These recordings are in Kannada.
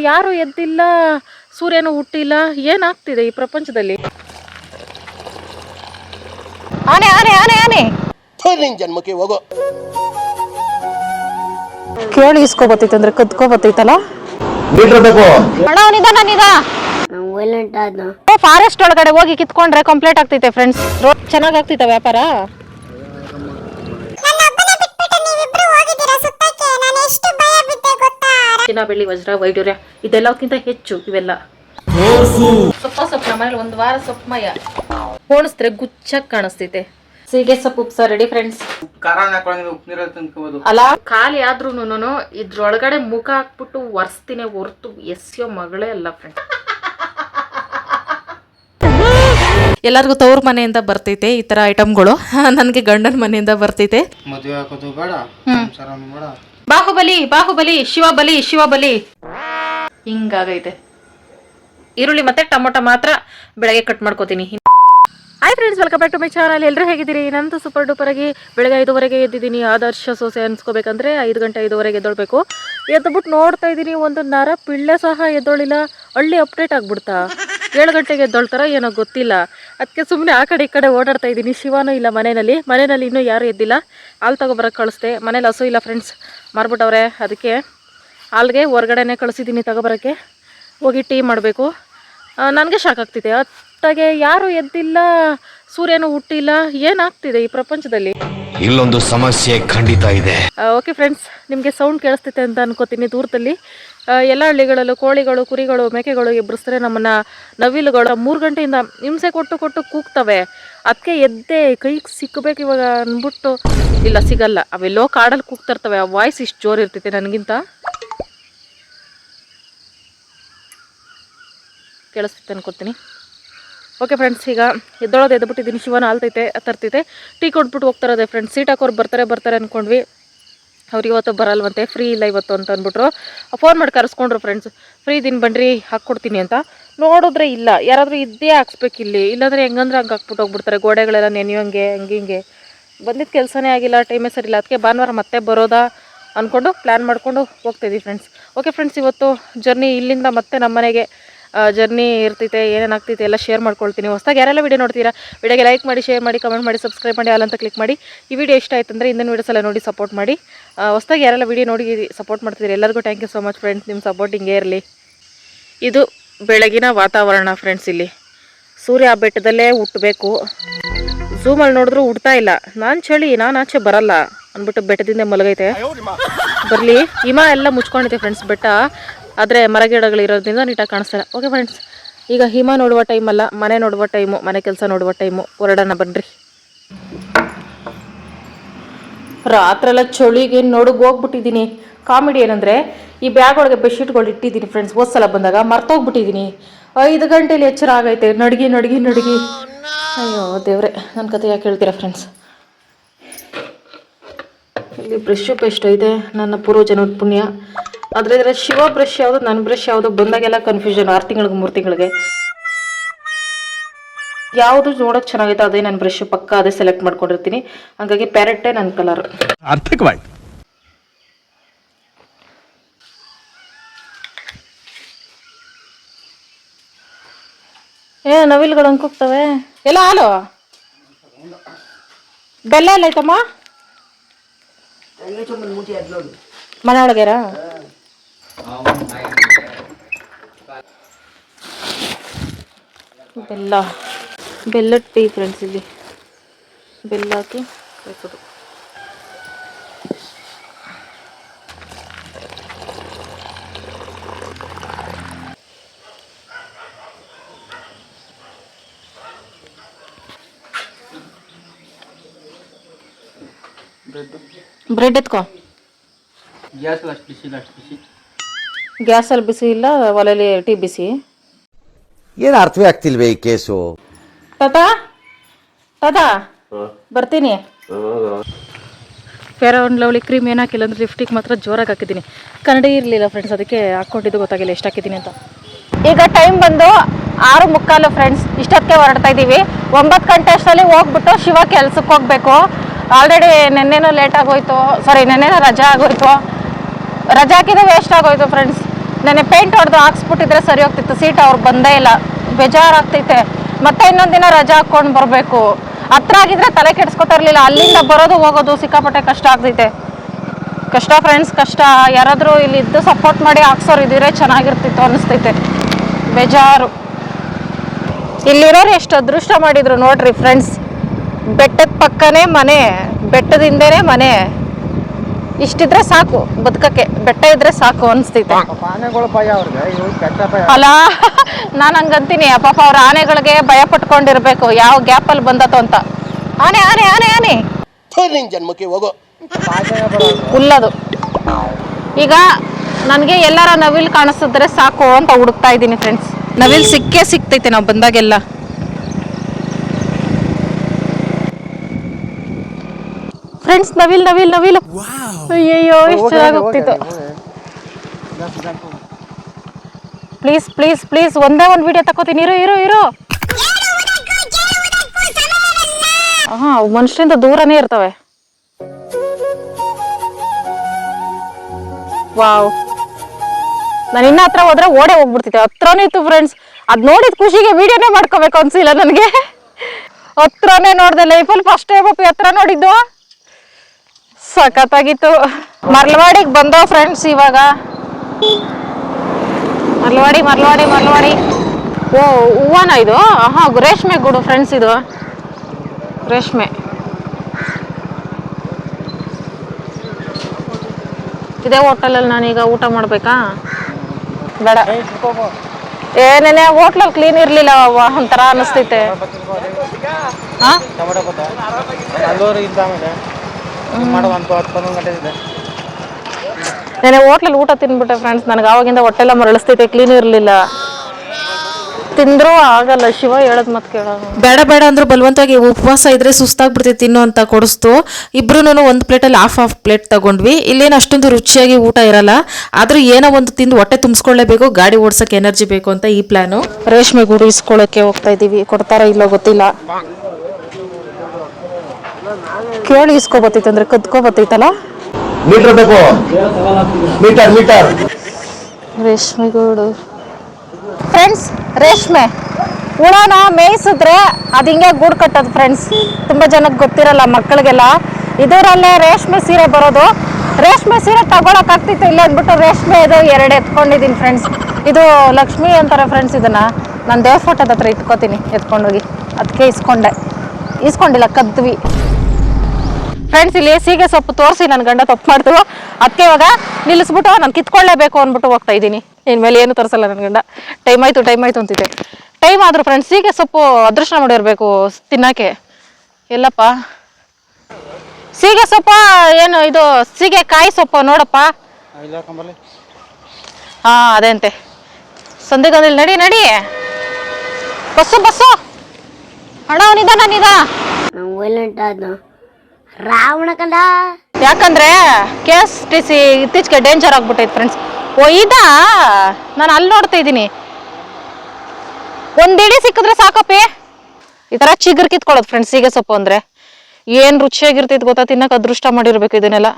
ಯಾರು ಎದ್ದಿಲ್ಲ ಸೂರ್ಯನು ಹುಟ್ಟಿಲ್ಲ ಏನಾಗ್ತಿದೆ ಈ ಪ್ರಪಂಚದಲ್ಲಿ? ಆನೆ ಆನೆ ಆನೆ ಆನೆ! ನಿನ್ ಜನ್ಮಕ್ಕೆ ಹೋಗೋ. ಕೇಳಿ ಇಸ್ಕೊಬತ್ತೈತೆ ಅಂದ್ರೆ ಕದ್ಕೊಬತ್ತೈತಲ್ಲ ಅಣ್ಣ ನಿಧಾನ ನಿಧ! ಫಾರೆಸ್ಟ್ ಒಳಗಡೆ ಹೋಗಿ ಕಿತ್ಕೊಂಡ್ರೆ ಕಂಪ್ಲೀಟ್ ಆಗ್ತೈತೆ ಫ್ರೆಂಡ್ಸ್ ರೋಡ್ ಚೆನ್ನಾಗ್ ಆಗ್ತೈತೆ ವ್ಯಾಪಾರ? ಚಿನ್ನ ಬೆಳ್ಳಿ ವಜ್ರ ವೈಡೂರ್ಯ ಇದೆಲ್ಲಕ್ಕಿಂತ ಹೆಚ್ಚು ಇವೆಲ್ಲ. ಸೊಪ್ಪ ಸೊಪ್ಪ ನಮ್ಮನೇಲಿ ಒಂದು ವಾರ ಸೊಪ್ಪಮಯ ಹೋಣಿಸ್ರೆ ಗುಚ್ಚಾಗಿ ಕಾಣಿಸ್ತೈತೆ ಸೀಗೆ ಸೊಪ್ಪು ಉಪ್ಸ ರೆಡಿ ಫ್ರೆಂಡ್ಸ್ ಅಲ್ಲ ಖಾಲಿ ಆದ್ರೂ ಇದ್ರೊಳಗಡೆ ಮುಖ ಹಾಕ್ಬಿಟ್ಟು ಒರೆಸ್ತೀನಿ ಹೊರ್ತು ಎಸ್ಯೋ ಮಗಳೇ ಅಲ್ಲ ಫ್ರೆಂಡ್ ಎಲ್ಲರಿಗೂ ತವ್ರ ಮನೆಯಿಂದ ಬರ್ತೈತೆ ಈ ತರ ಐಟಮ್ಗಳು ನನಗೆ ಗಂಡನ ಮನೆಯಿಂದ ಬರ್ತೈತೆ. ಮದುವೆ ಹಾಕೋದು ಬೇಡ. ಬಾಹುಬಲಿ ಬಾಹುಬಲಿ ಶಿವಬಲಿ ಶಿವಬಲಿ. ಹಿಂಗಾಗೈತೆ. ಈರುಳ್ಳಿ ಮತ್ತೆ ಟೊಮೊಟೊ ಮಾತ್ರ ಬೆಳಗ್ಗೆ ಕಟ್ ಮಾಡ್ಕೋತೀನಿ. Hi friends welcome back to my channel ಎಲ್ಲರೂ ಹೇಗಿದ್ದೀರಿ? ನಂದು ಸೂಪರ್ ಡೂಪರ್ ಆಗಿ ಬೆಳಗ್ಗೆ ಐದುವರೆಗೆ ಎದ್ದಿದ್ದೀನಿ. ಆದರ್ಶ ಸೋಸೆ ಅನ್ಸ್ಕೋಬೇಕಂದ್ರೆ ಐದು ಗಂಟೆ ಐದುವರೆಗೆ ಎದ್ದೊಳ್ಬೇಕು. ಎದ್ಬಿಟ್ಟು ನೋಡ್ತಾ ಇದ್ದೀನಿ ಒಂದು ನರ ಪಿಳ್ಳೆ ಸಹ ಎದ್ದೊಳಿಲ್ಲ. ಹಳ್ಳಿ ಅಪ್ಡೇಟ್ ಆಗ್ಬಿಡ್ತಾ. ಏಳು ಗಂಟೆಗೆ ಎದ್ದೊಳ್ತಾರ ಏನೋ ಗೊತ್ತಿಲ್ಲ. ಅದಕ್ಕೆ ಸುಮ್ಮನೆ ಆ ಕಡೆ ಈ ಕಡೆ ಓಡಾಡ್ತಾ ಇದ್ದೀನಿ. ಶಿವಾನೂ ಇಲ್ಲ ಮನೆಯಲ್ಲಿ. ಮನೆಯಲ್ಲಿ ಇನ್ನೂ ಯಾರೂ ಎದ್ದಿಲ್ಲ. ಹಾಲು ತಗೊಬರಕ್ಕೆ ಕಳಿಸ್ದೆ. ಮನೇಲಿ ಹಸು ಇಲ್ಲ ಫ್ರೆಂಡ್ಸ್ ಮಾರ್ಬಿಟ್ಟವ್ರೆ ಅದಕ್ಕೆ ಹಾಲ್ಗೆ ಹೊರ್ಗಡೆನೇ ಕಳಿಸಿದ್ದೀನಿ ತಗೊಬರೋಕ್ಕೆ. ಹೋಗಿ ಟೀ ಮಾಡಬೇಕು. ನನಗೆ ಶಾಕ್ ಆಗ್ತಿದೆ. ಅತ್ತಾಗೆ ಯಾರು ಎದ್ದಿಲ್ಲ ಸೂರ್ಯನು ಹುಟ್ಟಿಲ್ಲ. ಏನಾಗ್ತಿದೆ ಈ ಪ್ರಪಂಚದಲ್ಲಿ? ಇಲ್ಲೊಂದು ಸಮಸ್ಯೆ ಖಂಡಿತ ಇದೆ. ಓಕೆ ಫ್ರೆಂಡ್ಸ್ ನಿಮಗೆ ಸೌಂಡ್ ಕೇಳಿಸ್ತೈತೆ ಅಂತ ಅನ್ಕೋತೀನಿ ದೂರದಲ್ಲಿ. ಎಲ್ಲ ಹಳ್ಳಿಗಳಲ್ಲೂ ಕೋಳಿಗಳು, ಕುರಿಗಳು, ಮೇಕೆಗಳು ಎಬ್ಬರಿಸ್ತಾರೆ ನಮ್ಮನ್ನ. ನವಿಲುಗಳು ಮೂರು ಗಂಟೆಯಿಂದ ಹಿಂಸೆ ಕೊಟ್ಟು ಕೊಟ್ಟು ಕೂಗ್ತವೆ. ಅದಕ್ಕೆ ಎದ್ದೆ ಕೈಗೆ ಸಿಕ್ಕಬೇಕು ಇವಾಗ ಅಂದ್ಬಿಟ್ಟು ಇಲ್ಲ, ಸಿಗಲ್ಲ. ಅವೆಲ್ಲೋ ಕಾಡಲ್ಲಿ ಕೂಗ್ತಾ ಇರ್ತವೆ. ಆ ವಾಯ್ಸ್ ಇಷ್ಟು ಜೋರು ಇರ್ತೈತೆ ನನಗಿಂತ. ಕೇಳಿಸ್ತೈತೆ ಅನ್ಕೋತೀನಿ. ಓಕೆ ಫ್ರೆಂಡ್ಸ್ ಈಗ ಎದ್ದೊಳೋದು ಎದ್ಬಿಟ್ಟಿದ್ದೀನಿ. ಶಿವನ ಆಲ್ತೈತೆ ತರ್ತೈತೆ ಟೀ ಕೊಟ್ಬಿಟ್ಟು ಹೋಗ್ತಾರದೆ ಫ್ರೆಂಡ್ಸ್ ಸೀಟ್ ಹಾಕೋರು ಬರ್ತಾರೆ ಬರ್ತಾರೆ ಅಂದ್ಕೊಂಡ್ವಿ ಅವ್ರು ಇವತ್ತು ಬರಲ್ವಂತೆ ಫ್ರೀ ಇಲ್ಲ ಇವತ್ತು ಅಂತ ಅಂದ್ಬಿಟ್ರು. ಫೋನ್ ಮಾಡಿ ಕರೆಸ್ಕೊಂಡ್ರು ಫ್ರೆಂಡ್ಸ್ ಫ್ರೀ ಇದೀನಿ ಬನ್ರಿ, ಹಾಕ್ಕೊಡ್ತೀನಿ ಅಂತ. ನೋಡಿದ್ರೆ ಇಲ್ಲ, ಯಾರಾದರೂ ಇದ್ದೇ ಹಾಕ್ಸ್ಬೇಕು ಇಲ್ಲಿ. ಇಲ್ಲಾಂದರೆ ಹೆಂಗಂದ್ರೆ ಹಂಗೆ ಹಾಕ್ಬಿಟ್ಟು ಹೋಗ್ಬಿಡ್ತಾರೆ, ಗೋಡೆಗಳೆಲ್ಲ ನೆನೆಯೋಂಗೆ ಹಂಗೆ, ಹಿಂಗೆ ಬಂದಿದ್ದ ಕೆಲಸನೇ ಆಗಿಲ್ಲ ಟೈಮೇ ಸರಿ ಇಲ್ಲ. ಅದಕ್ಕೆ ಭಾನುವಾರ ಮತ್ತೆ ಬರೋದಾ ಅಂದ್ಕೊಂಡು ಪ್ಲ್ಯಾನ್ ಮಾಡಿಕೊಂಡು ಹೋಗ್ತಾಯಿದ್ದೀವಿ ಫ್ರೆಂಡ್ಸ್ ಓಕೆ ಫ್ರೆಂಡ್ಸ್ ಇವತ್ತು ಜರ್ನಿ ಇಲ್ಲಿಂದ ಮತ್ತೆ ನಮ್ಮ ಮನೆಗೆ ಜರ್ನಿ ಇರ್ತೈತೆ ಏನೇನು ಆಗ್ತೈತೆ ಎಲ್ಲ ಶೇರ್ ಮಾಡ್ಕೊಳ್ತೀನಿ. ಹೊಸದಾಗಿ ಯಾರೆಲ್ಲ ವಿಡಿಯೋ ನೋಡ್ತೀರಾ ವಿಡಿಯೋಗೆ ಲೈಕ್ ಮಾಡಿ ಶೇರ್ ಮಾಡಿ ಕಮೆಂಟ್ ಮಾಡಿ ಸಬ್ಸ್ಕ್ರೈಬ್ ಮಾಡಿ ಅಲ್ಲ ಅಂತ ಕ್ಲಿಕ್ ಮಾಡಿ ಈ ವಿಡಿಯೋ ಇಷ್ಟ ಆಯ್ತು ಅಂದರೆ ಇಂದಿನ ವೀಡಿಯೋಸ್ ಎಲ್ಲ ನೋಡಿ ಸಪೋರ್ಟ್ ಮಾಡಿ. ಹೊಸದಾಗಿ ಯಾರೆಲ್ಲ ವಿಡಿಯೋ ನೋಡಿ ಸಪೋರ್ಟ್ ಮಾಡ್ತಿದ್ದೀರಿ ಎಲ್ಲರಿಗೂ thank you so much friends ನಿಮ್ಮ ಸಪೋರ್ಟ್ ಹಿಂಗೆ ಇರಲಿ. ಇದು ಬೆಳಗಿನ ವಾತಾವರಣ ಫ್ರೆಂಡ್ಸ್ ಇಲ್ಲಿ. ಸೂರ್ಯ ಆ ಬೆಟ್ಟದಲ್ಲೇ ಹುಟ್ಟಬೇಕು. ಝೂಮಲ್ಲಿ ನೋಡಿದ್ರು ಹುಡ್ತಾ ಇಲ್ಲ. ನಾನು ಚಳಿ ನಾನು ಆಚೆ ಬರಲ್ಲ ಅಂದ್ಬಿಟ್ಟು ಬೆಟ್ಟದಿಂದ ಮಲಗೈತೆ. ಬರಲಿ ಹಿಮ ಎಲ್ಲ ಮುಚ್ಕೊಂಡಿದೆ ಫ್ರೆಂಡ್ಸ್ ಬೆಟ್ಟ. ಆದರೆ ಮರಗಿಡಗಳು ಇರೋದ್ರಿಂದ ನೀಟಾಗಿ ಕಾಣಿಸ್ತಾರೆ ಓಕೆ ಫ್ರೆಂಡ್ಸ್ ಈಗ ಹಿಮ ನೋಡುವ ಟೈಮಲ್ಲ ಮನೆ ನೋಡುವ ಟೈಮು ಮನೆ ಕೆಲಸ ನೋಡುವ ಟೈಮು ಹೊರಡೋಣ ಬನ್ನಿರಿ ರಾತ್ರೆಲ್ಲ ಚಳಿಗೆ ನೋಡಕ್ಕೆ ಹೋಗ್ಬಿಟ್ಟಿದ್ದೀನಿ. ಕಾಮಿಡಿ ಏನಂದರೆ ಈ ಬ್ಯಾಗ್ ಒಳಗೆ ಬೆಡ್ಶೀಟ್ಗಳು ಇಟ್ಟಿದ್ದೀನಿ ಫ್ರೆಂಡ್ಸ್ ಸಲ ಬಂದಾಗ ಮರ್ತೋಗ್ಬಿಟ್ಟಿದ್ದೀನಿ. ಐದು ಗಂಟೇಲಿ ಎಚ್ಚರ ಆಗೈತೆ. ನಡ್ಗಿ ನಡ್ಗಿ ನಡ್ಗಿ. ಅಯ್ಯೋ ದೇವ್ರೆ ನನ್ನ ಕತೆ ಯಾಕೆ ಹೇಳ್ತೀರಾ ಫ್ರೆಂಡ್ಸ್ ಇಲ್ಲಿ ಬ್ರಷ್ ಪೇಸ್ಟ್ ಇದೆ ನನ್ನ ಪೂರ್ವಜನ ಪುಣ್ಯ. ಆದರೆ ಇದರ ಶಿವ ಬ್ರಷ್ ಯಾವುದು ನನ್ನ ಬ್ರಷ್ ಯಾವುದು ಬಂದಾಗೆಲ್ಲ ಕನ್ಫ್ಯೂಷನ್ ಆರು ತಿಂಗಳಿಗೆ ಮೂರು ತಿಂಗಳಿಗೆ. ಯಾವುದು ನೋಡೋಕೆ ಚೆನ್ನಾಗೈತೆ ಅದೇ ನನ್ನ ಬ್ರಷ್ ಪಕ್ಕ ಅದೇ ಸೆಲೆಕ್ಟ್ ಮಾಡ್ಕೊಂಡಿರ್ತೀನಿ. ಹಂಗಾಗಿ ಪ್ಯಾರೆಟ್ಟೇ ನನ್ನ ಕಲರ್ ಅರ್ಥಕವಾಯ್ತು. ಏ ನವಿಲ್ಗಳು ಅಂಕೋಗ್ತವೆ ಕೂಗ್ತವೆ? ಎಲ್ಲ ಹಾಲು? ಬೆಲ್ಲ ಎಲ್ಲ ಐತಮ್ಮ ಮನೆ ಒಳಗೆರಾ ಬೆಲ್ಲ ಬೆಲ್ಲದ ಟೀ ಫ್ರೆಂಡ್ಸ್ ಇಲ್ಲಿ ಬೆಲ್ಲ ಹಾಕಿ ಬ್ರೆಡ್ ಎತ್ಕೋ. ಗ್ಯಾಸ್ ಅಷ್ಟು ಬಿಸಿ ಇಲ್ಲ ಅಷ್ಟು ಬಿಸಿ. ಗ್ಯಾಸಲ್ಲಿ ಬಿಸಿ ಇಲ್ಲ ಒಲೆಯಲ್ಲಿ ಟೀ ಬಿಸಿ. ಏನು ಅರ್ಥವೇ ಆಗ್ತಿಲ್ವೇ ಈ ಕೇಸು? ತಾತಾ? ತಾತಾ? ಬರ್ತೀನಿ. ಫೇರ್ ಆ್ಯಂಡ್ ಲವ್ಲಿ ಕ್ರೀಮ್ ಏನು ಹಾಕಿಲ್ಲ ಅಂದ್ರೆ ಲಿಫ್ಟಿಗೆ ಮಾತ್ರ ಜೋರಾಗಿ ಹಾಕಿದ್ದೀನಿ. ಕನ್ನಡಿ ಇರಲಿಲ್ಲ ಫ್ರೆಂಡ್ಸ್ ಅದಕ್ಕೆ ಹಾಕ್ಕೊಂಡಿದ್ದು ಗೊತ್ತಾಗಿಲ್ಲ ಎಷ್ಟು ಹಾಕಿದ್ದೀನಿ ಅಂತ. ಈಗ ಟೈಮ್ ಬಂದು ಆರು ಮುಕ್ಕಾಲು ಫ್ರೆಂಡ್ಸ್ ಇಷ್ಟೊತ್ತಿಗೆ ಹೊರಡ್ತಾ ಇದ್ದೀವಿ. ಒಂಬತ್ತು ಗಂಟೆ ಅಷ್ಟರಲ್ಲಿ ಹೋಗ್ಬಿಟ್ಟು ಶಿವ ಕೆಲ್ಸಕ್ಕೆ ಹೋಗ್ಬೇಕು. ಆಲ್ರೆಡಿ ನೆನ್ನೆನೂ ಲೇಟ್ ಆಗೋಯ್ತು. ಸಾರಿ ನೆನ್ನೆನೂ ರಜಾ ಆಗೋಯ್ತು. ರಜಾ ಹಾಕಿದ್ರೆ ವೇಸ್ಟ್ ಆಗೋಯ್ತು ಫ್ರೆಂಡ್ಸ್ ನೆನೆ ಪೇಂಟ್ ಹೊಡೆದು ಹಾಕ್ಸ್ಬಿಟ್ಟಿದ್ರೆ ಸರಿ ಹೋಗ್ತಿತ್ತು. ಸೀಟ್ ಅವ್ರು ಬಂದೇ ಇಲ್ಲ. ಬೇಜಾರಾಗ್ತೈತೆ. ಮತ್ತೆ ಇನ್ನೊಂದು ದಿನ ರಜಾ ಹಾಕೊಂಡು ಬರಬೇಕು. ಹತ್ರ ಆಗಿದ್ರೆ ತಲೆ ಕೆಡ್ಸ್ಕೊತಾ ಇರಲಿಲ್ಲ. ಅಲ್ಲಿಂದ ಬರೋದು ಹೋಗೋದು ಸಿಕ್ಕಾಪಟ್ಟೆ ಕಷ್ಟ ಆಗ್ತೈತೆ. ಕಷ್ಟ ಫ್ರೆಂಡ್ಸ್ ಕಷ್ಟ. ಯಾರಾದರೂ ಇಲ್ಲಿ ಇದ್ದು ಸಪೋರ್ಟ್ ಮಾಡಿ ಹಾಕ್ಸೋರು ಇದ್ದೀರ? ಚೆನ್ನಾಗಿರ್ತಿತ್ತು ಅನಿಸ್ತೈತೆ. ಬೇಜಾರು. ಇಲ್ಲಿರೋರು ಎಷ್ಟು ಅದೃಷ್ಟ ಮಾಡಿದ್ರು ನೋಡ್ರಿ ಫ್ರೆಂಡ್ಸ್ ಬೆಟ್ಟದ ಪಕ್ಕನೇ ಮನೆ ಬೆಟ್ಟದಿಂದನೇ ಮನೆ. ಇಷ್ಟಿದ್ರೆ ಸಾಕು ಬದುಕಕ್ಕೆ. ಬೆಟ್ಟ ಇದ್ರೆ ಸಾಕು ಅನಿಸ್ತೈತೆ. ಅಲ್ಲ ನಾನು ಹಂಗಂತೀನಿ. ಪಾಪ ಅವ್ರ ಆನೆಗಳಿಗೆ ಭಯ ಪಟ್ಕೊಂಡಿರ್ಬೇಕು. ಯಾವ ಗ್ಯಾಪಲ್ಲಿ ಬಂದತ್ತೋ ಅಂತ. ಆನೆ ಆನೆ ಆನೆ ಆನೆ. ಜನ್ಮಕ್ಕೆ ಹೋಗೋ. ಹುಲ್ಲದು ಈಗ ನನಗೆ ಎಲ್ಲರ ನವಿಲ್ ಕಾಣಿಸಿದ್ರೆ ಸಾಕು ಅಂತ ಹುಡುಕ್ತಾ ಇದ್ದೀನಿ ಫ್ರೆಂಡ್ಸ್ ನವಿಲ್ ಸಿಕ್ಕೇ ಸಿಕ್ತೈತೆ ನಾವು ಬಂದಾಗೆಲ್ಲ. ಫ್ರೆಂಡ್ಸ್ ನವಿಲ್ ನವಿಲ್ ನವಿಲ್. ಅಯ್ಯಯ್ಯೋ ಎಷ್ಟು ಚೆನ್ನಾಗಿ ಹೋಗ್ತಿತ್ತು. ಪ್ಲೀಸ್ ಪ್ಲೀಸ್ ಪ್ಲೀಸ್ ಒಂದೇ ಒಂದು ವಿಡಿಯೋ ತಕೋತೀನಿ ಇರು ಇರು ಇರು. ಹಾ ಮನುಷ್ಯರಿಂದ ದೂರನೇ ಇರ್ತವೆ. ವಾವ್. ನಾನು ಇನ್ನ ಹತ್ರ ಹೋದ್ರೆ ಓಡೇ ಹೋಗ್ಬಿಡ್ತಿದ್ದೆ. ಹತ್ರನೇ ಇತ್ತು ಫ್ರೆಂಡ್ಸ್ ಅದ್ ನೋಡಿದ ಖುಷಿಗೆ ವಿಡಿಯೋನೇ ಮಾಡ್ಕೋಬೇಕು ಅನ್ಸಿಲ್ಲ ನನಗೆ. ಹತ್ರನೇ ನೋಡ್ದೆ ಲೈಫಲ್ಲಿ ಫಸ್ಟ್ ಟೈಮ್ ಅಪ್ಪಿ ಹತ್ರ ನೋಡಿದ್ದು. ಸಖತ್ತಾಗಿತ್ತು. ಮರ್ಲವಾಡಿಗೆ ಬಂದೋ ಫ್ರೆಂಡ್ಸ್ ಇವಾಗ. ಮರ್ಲವಾಡಿ ಮರ್ಲವಾಡಿ ಮರ್ಲವಾಡಿ. ಓ, ಹೂವನ ಇದು? ಹಾ ರೇಷ್ಮೆ ಗೂಡು ಫ್ರೆಂಡ್ಸ್ ಇದು. ರೇಷ್ಮೆ. ಇದೇ ಹೋಟೆಲಲ್ಲಿ ನಾನೀಗ ಊಟ ಮಾಡ್ಬೇಕಾ? ಬೇಡ. ಏನೇನೆ ಹೋಟ್ಲಲ್ಲಿ ಕ್ಲೀನ್ ಇರ್ಲಿಲ್ಲ ಒಂಥರ ಅನಿಸ್ತೈತೆ. ನೆನೆ ಹೋಟ್ಲಲ್ಲಿ ಊಟ ತಿನ್ಬಿಟ್ಟೆ ಫ್ರೆಂಡ್ಸ್ ನನಗೆ ಆವಾಗಿಂದ ಹೊಟ್ಟೆಲ್ಲ ಮರಳಿಸ್ತೈತೆ ಕ್ಲೀನ್ ಇರಲಿಲ್ಲ. ತಿಂದ್ರೂ ಆಗಲ್ಲ ಶಿವ ಹೇಳದ್ ಮತ್ ಕೇಳೋದು ಬೇಡ ಬೇಡ ಅಂದ್ರೆ ಬಲವಂತವಾಗಿ ಉಪವಾಸ ಇದ್ರೆ ಸುಸ್ತಾಗ್ಬಿಡ್ತೈತಿ ತಿನ್ನು ಅಂತ ಕೊಡಿಸ್ತು. ಇಬ್ರು ಒಂದು ಪ್ಲೇಟಲ್ಲಿ ಹಾಫ್ ಹಾಫ್ ಪ್ಲೇಟ್ ತಗೊಂಡ್ವಿ. ಇಲ್ಲೇನು ಅಷ್ಟೊಂದು ರುಚಿಯಾಗಿ ಊಟ ಇರಲ್ಲ. ಆದ್ರೂ ಏನೋ ಒಂದು ತಿಂದು ಹೊಟ್ಟೆ ತುಂಬಿಸ್ಕೊಳ್ಳೇಬೇಕು ಗಾಡಿ ಓಡ್ಸಕ್ಕೆ ಎನರ್ಜಿ ಬೇಕು ಅಂತ ಈ ಪ್ಲಾನು ರೇಷ್ಮೆ ಗೂಡು ಇಸ್ಕೊಳ್ಳೋಕೆ ಹೋಗ್ತಾ ಇದೀವಿ. ಕೊಡ್ತಾರ ಇಲ್ಲೋ ಗೊತ್ತಿಲ್ಲ. ಕೇಳಿ ಇಸ್ಕೊಬತ್ತೈತೆ ಅಂದ್ರೆ ಕದ್ಕೊಬತ್ತೈತಲ್ಲ? ಮೀಟರ್ ಬೇಕು. ಮೀಟರ್ ಮೀಟರ್ ರೇಷ್ಮೆ ಗೂಡು. ಫ್ರೆಂಡ್ಸ್ ರೇಷ್ಮೆ. ಹುಳನ ಮೇಯಿಸಿದ್ರೆ ಅದು ಹಿಂಗೆ ಗೂಡು ಕಟ್ಟೋದು ಫ್ರೆಂಡ್ಸ್ ತುಂಬ ಜನಕ್ಕೆ ಗೊತ್ತಿರಲ್ಲ ಮಕ್ಕಳಿಗೆಲ್ಲ. ಇದರಲ್ಲೇ ರೇಷ್ಮೆ ಸೀರೆ ಬರೋದು. ರೇಷ್ಮೆ ಸೀರೆ ತಗೊಳಕ್ ಆಗ್ತಿತ್ತು ಇಲ್ಲ ಅಂದ್ಬಿಟ್ಟು ರೇಷ್ಮೆ ಇದು ಎರಡು ಎತ್ಕೊಂಡಿದ್ದೀನಿ ಫ್ರೆಂಡ್ಸ್ ಇದು ಲಕ್ಷ್ಮಿ ಅಂತಾರೆ ಫ್ರೆಂಡ್ಸ್ ಇದನ್ನ. ನಾನು ದೇವ್ರ ಫೋಟೋದ ಹತ್ರ ಇಟ್ಕೋತೀನಿ, ಎತ್ಕೊಂಡೋಗಿ. ಅದಕ್ಕೆ ಇಸ್ಕೊಂಡೆ ಇಸ್ಕೊಂಡಿಲ್ಲ ಕದ್ವಿ ಫ್ರೆಂಡ್ಸ್ ಇಲ್ಲಿ ಸೀಗೆ ಸೊಪ್ಪು ತೋರಿಸಿ ನನ್ನ ಗಂಡ ತಪ್ಪು ಮಾಡ್ತು ಅದಕ್ಕೆ ಇವಾಗ ನಿಲ್ಲಿಸ್ಬಿಟ್ಟು ನಾನು ಕಿತ್ಕೊಳ್ಳೇಬೇಕು ಅಂದ್ಬಿಟ್ಟು ಹೋಗ್ತಾ ಇದ್ದೀನಿ. ಇನ್ಮೇಲೆ ಏನು ತರಿಸಲ್ಲ ನನ್ನ ಗಂಡ. ಟೈಮ್ ಆಯ್ತು ಟೈಮ್ ಆಯ್ತು ಅಂತಿದ್ದೆ. ಟೈಮ್ ಆದರೂ ಫ್ರೆಂಡ್ಸ್ ಸೀಗೆ ಸೊಪ್ಪು ಅದೃಷ್ಟ ಮಾಡಿರ್ಬೇಕು ತಿನ್ನಕ್ಕೆ. ಎಲ್ಲಪ್ಪ. ಸೀಗೆ ಸೊಪ್ಪ ಏನು ಇದು ಸೀಗೆ ಕಾಯಿ ಸೊಪ್ಪು ನೋಡಪ್ಪ. ಅದೇಂತೆ ಹಾ ಅದೇ ಅಂತೆ. ಸಂದಿಗಂದಿಲ್ ನಡಿ ನಡಿ. Bus bus. ಅಣ್ಣ ರಾವಣ ಯಾಕಂದ್ರೆ ಕೆ ಎಸ್ ಟಿ ಸಿ ಇತ್ತೀಚೆಗೆ ಡೇಂಜರ್ ಆಗ್ಬಿಟ್ಟೈತೆ ಫ್ರೆಂಡ್ಸ್ ಇದಾ ನಾನು ಅಲ್ಲಿ ನೋಡ್ತಾ ಇದ್ದೀನಿ. ಒಂದಿಡಿ ಸಿಕ್ಕಿದ್ರೆ ಸಾಕಪ್ಪಿ. ಈ ತರ ಚಿಗ್ರ ಕಿತ್ಕೊಳ್ಳೋದು ಫ್ರೆಂಡ್ಸ್ ಈಗ ಸೊಪ್ಪು ಅಂದ್ರೆ. ಏನು ರುಚಿಯಾಗಿರ್ತೈತೆ ಗೊತ್ತಾ? ತಿನ್ನಕ್ ಅದೃಷ್ಟ ಮಾಡಿರ್ಬೇಕು ಇದನ್ನೆಲ್ಲ.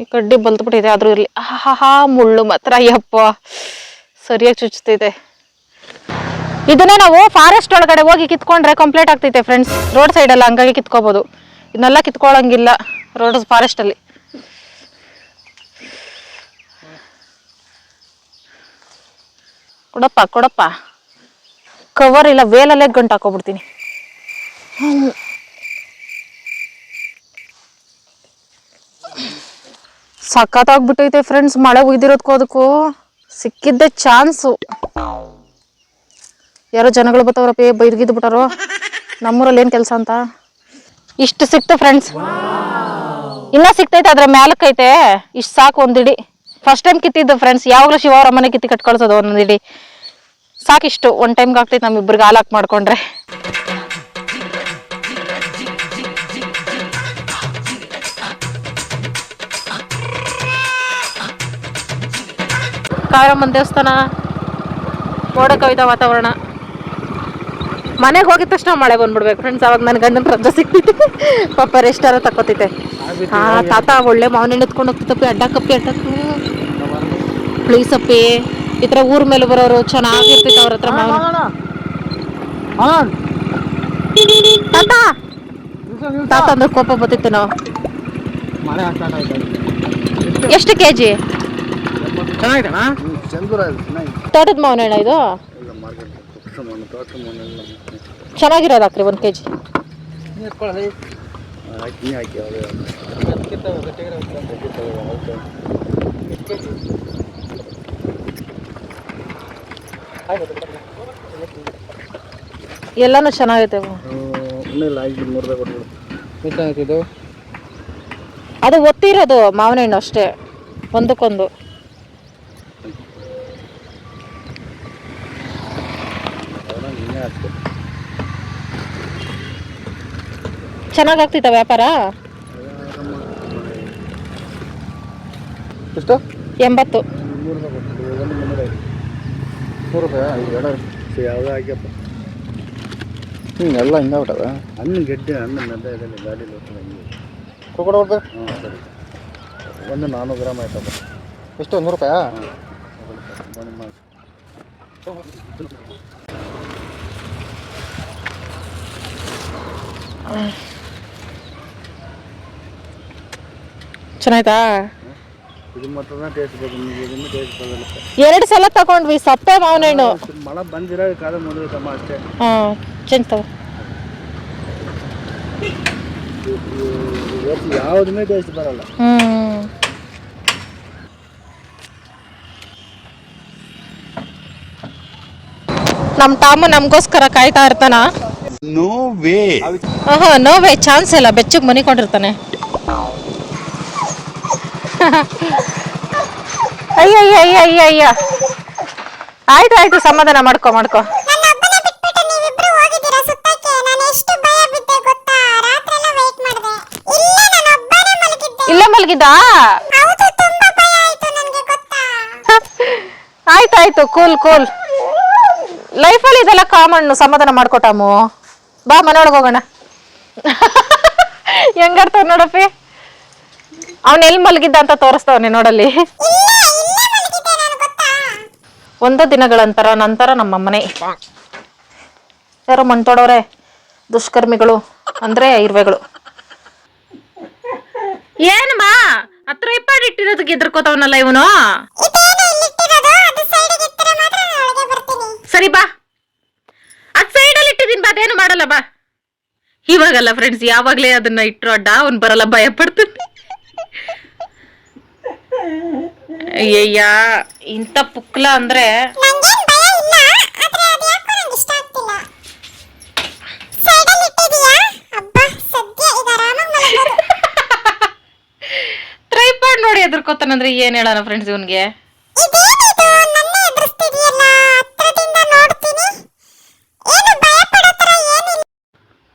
ಈ ಕಡ್ಡಿ ಬಲ್ತ್ಬಿಟ್ಟಿದೆ, ಆದ್ರೂ ಇರ್ಲಿ. ಹಾ ಮುಳ್ಳು ಮಾತ್ರ ಅಯ್ಯಪ್ಪ ಸರಿಯಾಗಿ ಚುಚ್ತೈತೆ ಇದನ್ನೇ ನಾವು ಫಾರೆಸ್ಟ್ ಒಳಗಡೆ ಹೋಗಿ ಕಿತ್ಕೊಂಡ್ರೆ ಕಂಪ್ಲೀಟ್ ಆಗ್ತೈತೆ ಫ್ರೆಂಡ್ಸ್ ರೋಡ್ ಸೈಡಲ್ಲ ಹಂಗಾಗಿ ಕಿತ್ಕೋಬೋದು. ಇದನ್ನೆಲ್ಲ ಕಿತ್ಕೊಳ್ಳಂಗಿಲ್ಲ ರೋಡ್ ಫಾರೆಸ್ಟಲ್ಲಿ ಕೊಡಪ್ಪ ಕೊಡಪ್ಪ. ಕವರ್ ಇಲ್ಲ ವೇಲಲ್ಲೇ ಗಂಟು ಹಾಕೋಬಿಡ್ತೀನಿ ಸಖತ್ತಾಗ್ಬಿಟ್ಟೈತೆ ಫ್ರೆಂಡ್ಸ್ ಮಳೆ ಉಯ್ದಿರೋದಕ್ಕೂ ಅದಕ್ಕೂ. ಸಿಕ್ಕಿದ್ದೆ ಚಾನ್ಸು ಯಾರೋ ಜನಗಳು ಬರ್ತಾವ್ರಪ್ಪ ಬೈರ್ಗಿದ್ದು ಬಿಟ್ಟಾರೋ? ನಮ್ಮೂರಲ್ಲಿ ಏನು ಕೆಲಸ ಅಂತ? ಇಷ್ಟು ಸಿಕ್ತು ಫ್ರೆಂಡ್ಸ್ ಇನ್ನ ಸಿಕ್ತೈತೆ ಅದ್ರ ಮ್ಯಾಲಕ್ಕೈತೆ. ಇಷ್ಟು ಸಾಕು ಒಂದಿಡಿ. ಫಸ್ಟ್ ಟೈಮ್ ಕಿತ್ತಿದ್ದು ಫ್ರೆಂಡ್ಸ್ ಯಾವಾಗಲೂ ಶಿವ ಅವ್ರ ಕಿತ್ತಿ ಕಟ್ಕೊಳ್ಸೋದು ಒಂದೊಂದು ಇಡೀ ಸಾಕಿಷ್ಟು ಒನ್ ಟೈಮ್ಗೆ ಆಗ್ತೈತೆ ನಮ್ಮಿಬ್ಬರಿಗೆ ಹಾಲು ಹಾಕಿ ಮಾಡ್ಕೊಂಡ್ರೆ. ಕಾರಮ್ಮನ ದೇವಸ್ಥಾನ, ಮೋಡ ಕವಿತ ವಾತಾವರಣ. ಮನೆಗೆ ಹೋಗಿದ ತಕ್ಷಣ ಮಳೆ ಬಂದ್ಬಿಡ್ಬೇಕು ಫ್ರೆಂಡ್ಸ್ ಅವಾಗ ನನ್ನ ಗಂಡನ ರಜ ಸಿಕ್ತಿತ್ತು ಪಾಪ ರೆಸ್ಟಾರ ತಕ್ಕೊತೈತೆ ಹಾ ತಾತ ಒಳ್ಳೆ ಮಾವನ ಎತ್ಕೊಂಡು ಹೋಗ್ತಿತ್ತಪ್ಪಿ ಅಡ್ಡ ಕಪ್ಪಿ ಅಡ್ಡಕ್ಕೆ ಪ್ಲೀಸ್ ಅಪ್ಪಿ. ಈ ಥರ ಊರ್ ಮೇಲೆ ಬರೋರು ಚೆನ್ನಾಗಿರ್ತಿತ್ತು ಅವ್ರ ಹತ್ರ ಮಾವಿನ. ತಾತ. ತಾತ ಅಂದ್ರೆ ಕೋಪ ಬರ್ತಿತ್ತು ನಾವು. ಎಷ್ಟು ಕೆ ಜಿ ತೋಟದ ಮಾವಿನ ಹಣ್ಣ ಇದು? ಚೆನ್ನಾಗಿರೋದು ಹಾಕ್ರಿ ಒಂದು ಕೆ ಜಿ ಎಲ್ಲಾನು ಚೆನ್ನಾಗೈತೆ ಇದು? ಅದು ಒತ್ತಿರೋದು ಮಾವಿನ ಹಣ್ಣು ಅಷ್ಟೇ. ಒಂದಕ್ಕೊಂದು. ಚೆನ್ನಾಗಾಗ್ತಿತ್ತ ವ್ಯಾಪಾರ? ಎಷ್ಟು? ಎಂಬತ್ತು. ನೂರು ರೂಪಾಯಿ ಎರಡು ಯಾವುದೋ ಹಾಕ್ಯಪ್ಪ. ಹ್ಞೂ ಎಲ್ಲ ಹಿಂಗಾಗ್ಬಿಟ್ಟದ ಹಣ್ಣು ಗೆಡ್ಡೆ ಹಣ್ಣು ಮೆದ್ದ ಇದೆಲ್ಲ ಗಾಡೀಲಿ ಹೋಗ್ತದೆ ಹಂಗೆ. ಹಾಂ ಸರಿ. ಒಂದು ನಾನ್ನೂರು ಗ್ರಾಮ್ ಆಯ್ತಪ್ಪ. ಎಷ್ಟು ನೂರು ರೂಪಾಯಾ? ಚೆನ್ನಾಯ್ತಾ? ಇದು ಮಾತ್ರ ಟೇಸ್ಟ್ ಬೇಕು ನಿಮಗೆ ಇದನ್ನು ಟೇಸ್ಟ್ ಬರೋಲ್ಲ. ಎರಡು ಸಲ ತಗೊಂಡ್ವಿ ಸಪ್ಪೆ ಮಾವಿನ ಹಣ್ಣು ಮಳೆ ಬಂದಿರೋ ಕಾಲ ಮುಗಿದೈತಮ್ಮ ಅಷ್ಟೇ. ಹಾ ಚೆಂದ ತಗೋ ಇವತ್ತು ಯಾವುದನ್ನೇ ಟೇಸ್ಟ್ ಬರಲ್ಲ. ಹ್ಮ್. ನಮ್ ಟಾಮು ನಮಗೋಸ್ಕರ ಕಾಯ್ತಾ ಇರ್ತಾನ. ನೋ ವೇ ಆಹಾ ನೋವೇ ಚಾನ್ಸ್ ಇಲ್ಲ ಬೆಚ್ಚಗ್ ಮನಿಕೊಂಡಿರ್ತಾನೆ. ಅಯ್ಯ ಅಯ್ಯ ಅಯ್ಯ ಅಯ್ಯ ಅಯ್ಯ ಆಯ್ತು ಆಯ್ತು ಸಮಾಧಾನ ಮಾಡ್ಕೊ ಮಾಡ್ಕೊ. ಇಲ್ಲ ಮಲಗಿದ್ದ. ಆಯ್ತಾಯ್ತು ಕೂಲ್ ಕೂಲ್. ಲೈಫಲ್ಲಿ ಇದೆಲ್ಲ ಕಾಮಣ್ಣು ಸಮಾಧಾನ ಮಾಡ್ಕೊಟಾಮು ಬಾ ಮನೆಯೊಳಗೆ ಹೋಗೋಣ. ಹೆಂಗಾಡ್ತಾವ ನೋಡಪ್ಪಿ? ಅವನ್ ಎಲ್ಲಿ ಮಲಗಿದ್ದ ಅಂತ ತೋರಿಸ್ತಾವನೆ ನೋಡಲ್ಲಿ ಇಲ್ಲೇ ಇಲ್ಲೇ ಮಲಗಿದ್ದೆ ನಾನು ಗೊತ್ತಾ ಒಂದು ದಿನಗಳ ನಂತರ ನಂತರ ಮನೆ. ಯಾರೋ ಮಣ್ತೊಡವ್ರೆ ದುಷ್ಕರ್ಮಿಗಳು, ಅಂದ್ರೆ ಇರುವೆಗಳು. ಏನಮ್ಮ ಹತ್ರ ಇಪ್ಪಾಡಿ ಇಟ್ಟಿರೋದಕ್ಕೆ ಎದ್ರಕೋತಾವನಲ್ಲ ಇವನು? ಸರಿ ಬಾ. ಅದ್ ಸೈಡಲ್ಲಿ ಇಟ್ಟಿದ್ದೀನಿ ಬಾ, ಅದೇನು ಮಾಡಲ್ಲ ಬಾ. ಇವಾಗಲ್ಲ ಫ್ರೆಂಡ್ಸ್ ಯಾವಾಗ್ಲೇ ಅದನ್ನ ಇಟ್ಟರು ಅಡ್ಡ, ಅವ್ನು ಬರಲ್ಲ ಭಯ ಅಯ್ಯಯ್ಯ ಇಂಥ ಪುಕ್ಲ ಅಂದ್ರೆ ಟ್ರೈಪಾಡ್ ನೋಡಿ ಎದುರ್ಕೋತಾನಂದ್ರೆ ಏನ್ ಹೇಳೋಣ ಫ್ರೆಂಡ್ಸ್ ಇವನ್ಗೆ?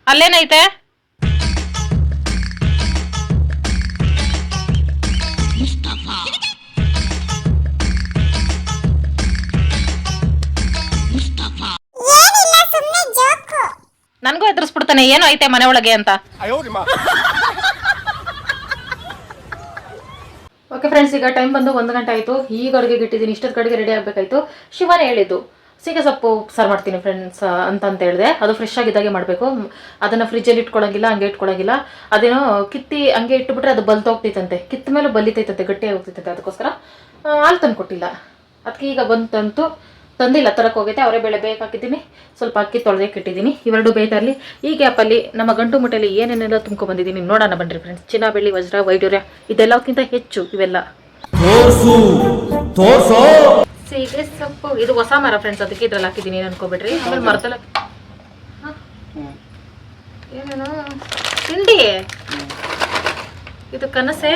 ಇದೇನಿದು? ನನ್ಗೂ ಎದುರಿಸ್ಬಿಡ್ತಾನೆ ಏನೋ ಐತೆ ಮನೆ ಒಳಗೆ ಅಂತ. ಓಕೆ ಫ್ರೆಂಡ್ಸ್ ಈಗ ಟೈಮ್ ಬಂದು ಒಂದು ಗಂಟೆ ಆಯಿತು. ಈಗ ಅಡುಗೆ ಇಟ್ಟಿದ್ದೀನಿ ಇಷ್ಟೊತ್ತು ಕಡೆಗೆ ರೆಡಿ ಆಗಬೇಕಾಯ್ತು. ಶಿವನೇ ಹೇಳಿದ್ದು ಸೀಗೆ ಸೊಪ್ಪು ಸಾರು ಮಾಡ್ತೀನಿ ಫ್ರೆಂಡ್ಸ್ ಅಂತ ಅಂತ ಹೇಳಿದೆ. ಅದು ಫ್ರೆಶ್ ಆಗಿದ್ದಾಗೆ ಮಾಡಬೇಕು. ಅದನ್ನು ಫ್ರಿಜ್ಜಲ್ಲಿ ಇಟ್ಕೊಳ್ಳೋಂಗಿಲ್ಲ ಹಂಗೆ ಇಟ್ಕೊಳ್ಳೋಂಗಿಲ್ಲ ಅದೇನೋ ಕಿತ್ತಿ ಹಂಗೆ ಇಟ್ಬಿಟ್ರೆ ಅದು ಬಲ್ತೋಗ್ತೈತಂತೆ ಕಿತ್ತ ಮೇಲೆ ಬಲಿತೈತಂತೆ ಗಟ್ಟಿಯಾಗಿ ಹೋಗ್ತೈತಂತೆ. ಅದಕ್ಕೋಸ್ಕರ ಹಾಲು ತಂದು ಕೊಟ್ಟಿಲ್ಲ ಅದಕ್ಕೆ ಈಗ ಬಂತಂತೂ ತಂದಿಲ್ಲ ತರಕ್ಕೆ ಹೋಗೈತೆ ಅವರೇ ಬೇಳೆ ಬೇಗ ಹಾಕಿದ್ದೀನಿ ಸ್ವಲ್ಪ ಅಕ್ಕಿ ತೊಳೆದಕ್ಕೆ ಇಟ್ಟಿದ್ದೀನಿ ಇವೆರಡು ಬೇಯ್ತಾ ಇರಲಿ ಈ ಗ್ಯಾಪಲ್ಲಿ ನಮ್ಮ ಗಂಟು ಮುಟ್ಟೆಯಲ್ಲಿ ಏನೇನೆಲ್ಲ ತುಂಬ್ಕೊ ಬಂದಿದ್ದೀನಿ ನೋಡೋಣ ಬನ್ರಿ ಫ್ರೆಂಡ್ಸ್ ಚಿನ್ನ ಬೆಳ್ಳಿ ವಜ್ರ ವೈಡೂರ್ಯ ಇದೆಲ್ಲಕ್ಕಿಂತ ಹೆಚ್ಚು ಇವೆಲ್ಲ. ಸೀಗೆ ಸೊಪ್ಪು. ಇದು ಹೊಸ ಮರ ಫ್ರೆಂಡ್ಸ್ ಅದಕ್ಕೆ ಇದ್ರಲ್ಲಿ ಹಾಕಿದ್ದೀನಿ ಏನು ಅನ್ಕೋಬೇಡ್ರಿ. ಆಮೇಲೆ ಮರದಲ್ಲ ಏನೇನು ತಿಂಡಿ? ಇದು ಕನಸೇ?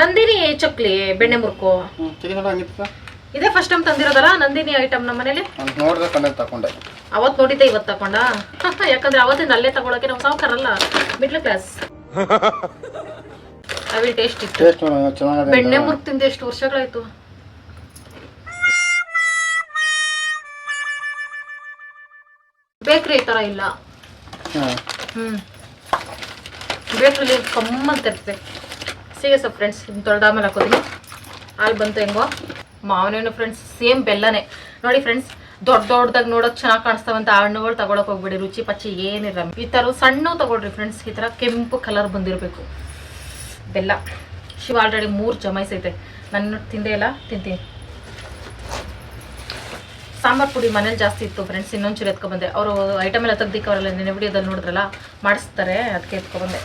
ನಂದಿನಿ ಚಕ್ಲಿ ಬೆಣ್ಣೆ ಮುರ್ಕೋ. ಇದೇ ಫಸ್ಟ್ ಟೈಮ್ ತಂದಿರೋದಲ್ಲ ನಂದಿನಿ ಐಟಮ್ ನಮ್ಮ ಮನೇಲಿ? ಕಣ್ಣೆ ಅವತ್ತು ನೋಡಿದ್ದೆ ಇವತ್ತು ತಕೊಂಡ ಯಾಕಂದ್ರೆ ಅವತ್ತಿಂದ ಅಲ್ಲೇ ತಗೊಳಕ್ಕೆ ನಾವು ಸಾವುಕಾರಲ್ಲ middle class I will taste ಚೆನ್ನಾಗಿದೆ ಬೆಣ್ಣೆ ಮುರ್ಕ್ ತಿಂದೆ ಎಷ್ಟು ವರ್ಷಗಳಾಯ್ತು. ಬೇಕ್ರಿ ಈ ತರ ಇಲ್ಲ. ಹ್ಮ್. ಬೇಕ್ರಿಲಿ ಕಮ್ಮಂತ ಇರ್ತದೆ. ಸಿಗ ಸೊಪ್ಪು ಫ್ರೆಂಡ್ಸ್ ತೊಳೆದಾದ್ಮೇಲೆ ಹಾಕೋತೀನಿ ಹಾಲು ಬಂತು ಹೆಂಗೋ. ಮಾವನೇನು ಫ್ರೆಂಡ್ಸ್ ಸೇಮ್ ಬೆಲ್ಲನೇ. ನೋಡಿ ಫ್ರೆಂಡ್ಸ್ ದೊಡ್ಡ ದೊಡ್ಡದಾಗ ನೋಡೋಕೆ ಚೆನ್ನಾಗಿ ಕಾಣಿಸ್ತಾವಂತ ಆ ಹಣ್ಣುಗಳು ತಗೊಳಕ್ ಹೋಗ್ಬೇಡಿ, ರುಚಿ ಪಚ್ಚಿ ಏನಿಲ್ಲ ಈ ಥರ ಸಣ್ಣ ತಗೊಳ್ರಿ ಫ್ರೆಂಡ್ಸ್ ಈ ಥರ ಕೆಂಪು ಕಲರ್ ಬಂದಿರಬೇಕು. ಬೆಲ್ಲ. ಶಿವ ಆಲ್ರೆಡಿ ಮೂರು ಜಮಾಯಿಸೈತೆ ನಾನು ತಿಂದೇ ಇಲ್ಲ ತಿಂತೀನಿ. ಸಾಂಬಾರ್ ಪುಡಿ ಮನೇಲಿ ಜಾಸ್ತಿ ಇತ್ತು ಫ್ರೆಂಡ್ಸ್ ಇನ್ನೊಂಚೂರು ಎತ್ಕೊಬಂದೆ ಅವರು ಐಟಮ್ ಎಲ್ಲ ತೆಗ್ದಿಕ್ಕವರಲ್ಲ ನೆನೆ ವಿಡಿಯೋದಲ್ಲಿ ನೋಡಿದ್ರಲ್ಲ, ಮಾಡಿಸ್ತಾರೆ ಅದಕ್ಕೆ ಎತ್ಕೊಬಂದೆ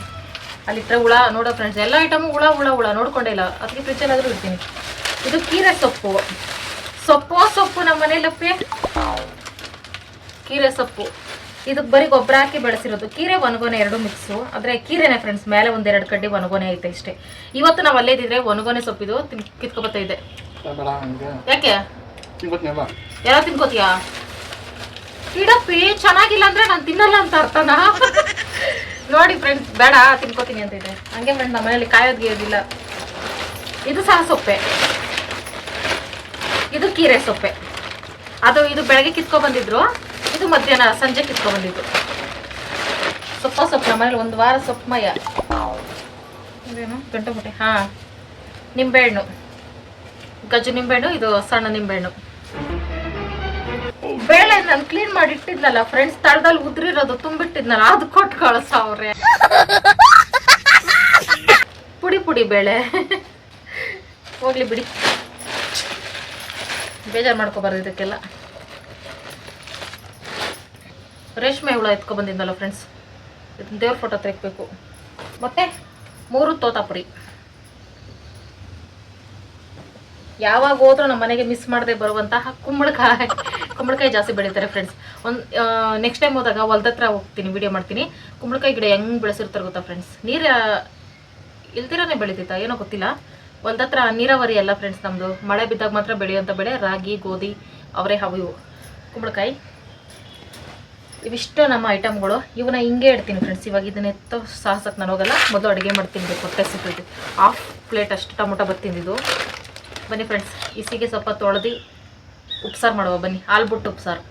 ಅಲ್ಲಿಟ್ಟರೆ ಹುಳ, ನೋಡೋ ಫ್ರೆಂಡ್ಸ್ ಎಲ್ಲ ಐಟಮು ಹುಳ ಹುಳ ಹುಳ ನೋಡ್ಕೊಂಡೇ ಇಲ್ಲ. ಅದಕ್ಕೆ ಫ್ರಿಜ್ಜಲ್ಲಾದರೂ ಇಡ್ತೀನಿ. ಇದು ಕೀರೆ ಸೊಪ್ಪು. ಸೊಪ್ಪು ಸೊಪ್ಪು ನಮ್ಮ ಮನೇಲಪ್ಪಿ ಕೀರೆ ಸೊಪ್ಪು. ಇದಕ್ಕೆ ಬರೀ ಗೊಬ್ಬರ ಹಾಕಿ ಬೆಳೆಸಿರೋದು. ಕೀರೆ ಒಣಗೊನೆ ಎರಡು ಮಿಕ್ಸು ಆದರೆ ಕೀರೆನೇ ಫ್ರೆಂಡ್ಸ್ ಮೇಲೆ ಒಂದೆರಡು ಕಡ್ಡಿ ಒಣಗೊನೆ ಐತೆ ಇಷ್ಟೇ. ಇವತ್ತು ನಾವು ಅಲ್ಲೇ ಇದ್ದಿದ್ರೆ ಒಣಗೊನೆ ಸೊಪ್ಪಿದು ತಿನ್ ಕಿತ್ಕೊಬತ್ತಾ ಇದೆ ಯಾಕೆ? ಎಲ್ಲ ತಿನ್ಕೋತೀಯಾ? ಇಡಪ್ಪಿ ಚೆನ್ನಾಗಿಲ್ಲ ಅಂದ್ರೆ ನಾನು ತಿನ್ನಲ್ಲ ಅಂತ ಅರ್ಥನಾ? ನೋಡಿ ಫ್ರೆಂಡ್ಸ್ ಬೇಡ ತಿನ್ಕೋತೀನಿ ಅಂತ ಇದೆ. ಹಂಗೆ ಫ್ರೆಂಡ್ ನಮ್ಮ ಮನೇಲಿ ಕಾಯೋದ್ಗೆ ಗೀಯೋದಿಲ್ಲ. ಇದು ಸಹ ಸೊಪ್ಪೆ. ಇದು ಕೀರೆ ಸೊಪ್ಪೆ. ಅದು ಇದು ಬೆಳಗ್ಗೆ ಕಿತ್ಕೊ ಬಂದಿದ್ರು, ಇದು ಮಧ್ಯಾಹ್ನ ಸಂಜೆ ಕಿತ್ಕೊ ಬಂದಿದ್ರು ಸೊಪ್ಪ ಸೊಪ್ಪು ಮನೇಲಿ ಒಂದು ವಾರ ಸೊಪ್ಪು ಮಯ. ಇದೇನು? ಗಂಟು ಮುಟ್ಟೆ. ಹಾಂ. ನಿಂಬೆಹಣ್ಣು. ಗಜ್ಜು ನಿಂಬೆಹಣ್ಣು, ಇದು ಸಣ್ಣ ನಿಂಬೆಹಣ್ಣು. ಬೇಳೆ ನಾನು ಕ್ಲೀನ್ ಮಾಡಿ ಇಟ್ಟಿದ್ನಲ್ಲ ಫ್ರೆಂಡ್ಸ್ ತಳದಲ್ಲಿ ಉದ್ರಿರೋದು ತುಂಬಿಟ್ಟಿದ್ನಲ್ಲ, ಅದು ಕೊಟ್ಟು ಅವ್ರೆ ಪುಡಿ ಪುಡಿ ಬೇಳೆ. ಹೋಗ್ಲಿ ಬಿಡಿ. ಬೇಜಾರು ಮಾಡ್ಕೋಬಾರ್ದು ಇದಕ್ಕೆಲ್ಲ. ರೇಷ್ಮೆ ಹುಳ ಎತ್ಕೊಬಂದಿದ್ದಲ್ಲ ಬಂದಿದ್ದಲ್ಲ ಫ್ರೆಂಡ್ಸ್ ದೇವ್ರ ಫೋಟೋ ತೆಗಿಬೇಕು. ಮತ್ತೆ ಮೂರು ತೋತಾಪುರಿ ಯಾವಾಗ ಹೋದ್ರೂ ನಮ್ಮ ಮನೆಗೆ ಮಿಸ್ ಮಾಡದೆ ಬರುವಂತಹ ಕುಂಬಳಕಾಯಿ ಕುಂಬಳಕಾಯಿ ಜಾಸ್ತಿ ಬೆಳೀತಾರೆ ಫ್ರೆಂಡ್ಸ್ ಒಂದು ನೆಕ್ಸ್ಟ್ ಟೈಮ್ ಹೋದಾಗ ಹೊಲ್ದ ಹೋಗ್ತೀನಿ ವಿಡಿಯೋ ಮಾಡ್ತೀನಿ. ಕುಂಬಳಕಾಯಿ ಗಿಡ ಹೆಂಗೆ ಬೆಳೆಸಿರ್ತಾರೆ ಗೊತ್ತಾ ಫ್ರೆಂಡ್ಸ್ ನೀರು ಇಲ್ದಿರಾನೇ ಬೆಳೀತಿತ್ತ? ಏನೋ ಗೊತ್ತಿಲ್ಲ. ಹೊಲ್ದ ಹತ್ರ ನೀರಾವರಿ ಎಲ್ಲ ಫ್ರೆಂಡ್ಸ್ ನಮ್ಮದು ಮಳೆ ಬಿದ್ದಾಗ ಮಾತ್ರ ಬೆಳೆಯುವಂಥ ಬೆಳೆ ರಾಗಿ, ಗೋಧಿ, ಅವರೆ ಹಾವು ಇವು. ಕುಂಬಳಕಾಯಿ. ಇವಿಷ್ಟು ನಮ್ಮ ಐಟಮ್ಗಳು ಇವನ್ನ ಹಿಂಗೆ ಇಡ್ತೀನಿ ಫ್ರೆಂಡ್ಸ್ ಇವಾಗ ಇದನ್ನ ಎತ್ತೋ ಸಾಹಸಕ್ಕೆ ನಾನು ಹೋಗಲ್ಲ. ಮೊದಲು ಅಡುಗೆ ಮಾಡ್ತೀನಿ ಹೊಟ್ಟೆ ಸಿಗ್ತೈತೆ. ಹಾಫ್ ಪ್ಲೇಟ್ ಅಷ್ಟು ಟೊಮೊಟೊ ಬರ್ತಿದ್ದು ಬನ್ನಿ ಫ್ರೆಂಡ್ಸ್ ಇಸಿಗೆ ಸೀಗೆ ಸ್ವಲ್ಪ ತೊಳೆದು ಉಪ್ಸಾರು ಮಾಡುವ. ಬನ್ನಿ ಆಲ್ಬುಟ್ಟು ಉಪ್ಸಾರು.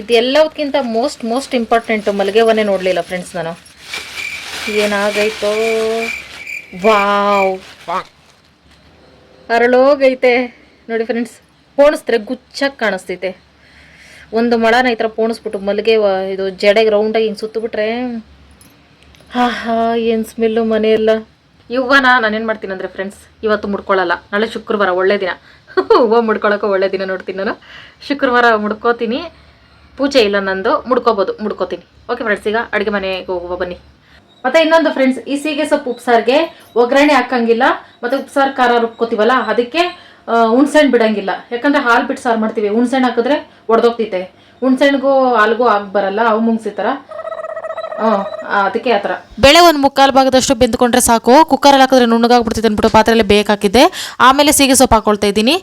ಇದೆಲ್ಲದಕ್ಕಿಂತ ಮೋಸ್ಟ್ ಮೋಸ್ಟ್ ಇಂಪಾರ್ಟೆಂಟು ಮಲ್ಲಿಗೆ ನೋಡಲಿಲ್ಲ ಫ್ರೆಂಡ್ಸ್ ನಾನು. ಏನಾಗೈತೋ. ವಾವ್ ಅರಳೋಗೈತೆ. ನೋಡಿ ಫ್ರೆಂಡ್ಸ್ ಪೋಣಿಸಿದ್ರೆ ಗುಚ್ಚಾಗಿ ಕಾಣಿಸ್ತೈತೆ. ಒಂದು ಮಳನ ಈ ಥರ ಪೋಣಿಸ್ಬಿಟ್ಟು ಮಲ್ಲಿಗೆ ಇದು ಜಡೆಗೆ ರೌಂಡಾಗಿ ಹಿಂಗೆ ಸುತ್ತಬಿಟ್ರೆ ಹಾ ಹಾ ಏನು ಸ್ಮೆಲ್ಲು ಮನೆಯೆಲ್ಲ. ಇವ್ವನ ನಾನೇನು ಮಾಡ್ತೀನಿ ಅಂದರೆ ಫ್ರೆಂಡ್ಸ್ ಇವತ್ತು ಮುಡ್ಕೊಳ್ಳಲ್ಲ ನಾಳೆ ಶುಕ್ರವಾರ, ಒಳ್ಳೆ ದಿನ. ಹೂವು ಮುಡ್ಕೊಳ್ಳೋಕೆ ಒಳ್ಳೆ ದಿನ ನೋಡ್ತೀನಿ ನಾನು. ಶುಕ್ರವಾರ ಮುಡ್ಕೋತೀನಿ. ಪೂಜೆ ಇಲ್ಲ ನಂದು, ಮುಡ್ಕೋಬೋದು, ಮುಡ್ಕೋತೀನಿ. ಓಕೆ ಫ್ರೆಂಡ್ಸ್ ಈಗ ಅಡುಗೆ ಮನೆಗೆ ಹೋಗುವ ಬನ್ನಿ. ಮತ್ತೆ ಇನ್ನೊಂದು ಫ್ರೆಂಡ್ಸ್ ಈ ಸೀಗೆ ಸೊಪ್ಪು ಉಪ್ಸಾರ್ಗೆ ಒಗ್ಗರಣೆ ಹಾಕಂಗಿಲ್ಲ, ಮತ್ತೆ ಉಪ್ಸಾರ್ ಖಾರ ರುಬ್ಕೋತೀವಲ್ಲ, ಅದಕ್ಕೆ ಹುಣ್ಸೆಹಣ್ಣು ಬಿಡಂಗಿಲ್ಲ. ಯಾಕಂದ್ರೆ ಹಾಲು ಬಿಟ್ಟು ಸಾರು ಮಾಡ್ತೀವಿ, ಹುಣ್ಸೆಹಣ್ಣು ಹಾಕಿದ್ರೆ ಒಡೆದೋಗ್ತೈತೆ. ಹುಣ್ಸೆಣ್ಣಿಗೂ ಹಾಲ್ಗೂ ಆಗಿ ಬರಲ್ಲ, ಅವು ಮುಂಗ್ಸಿತಾರ ಹ್ಞೂ ಅದಕ್ಕೆ ಆ ಥರ. ಬೆಳೆ ಒಂದು ಮುಕ್ಕಾಲು ಭಾಗದಷ್ಟು ಬೆಂದ್ಕೊಂಡ್ರೆ ಸಾಕು. ಕುಕ್ಕರಲ್ಲಿ ಹಾಕಿದ್ರೆ ನುಣ್ಣಗಾಗ್ಬಿಡ್ತಿದ್ದೆ ಅಂದ್ಬಿಟ್ಟು ಪಾತ್ರೆಯಲ್ಲಿ ಬೇಕು ಹಾಕಿದ್ದೆ. ಆಮೇಲೆ ಸೀಗೆ ಸೊಪ್ಪು ಹಾಕೊಳ್ತಾ ಇದ್ದೀನಿ.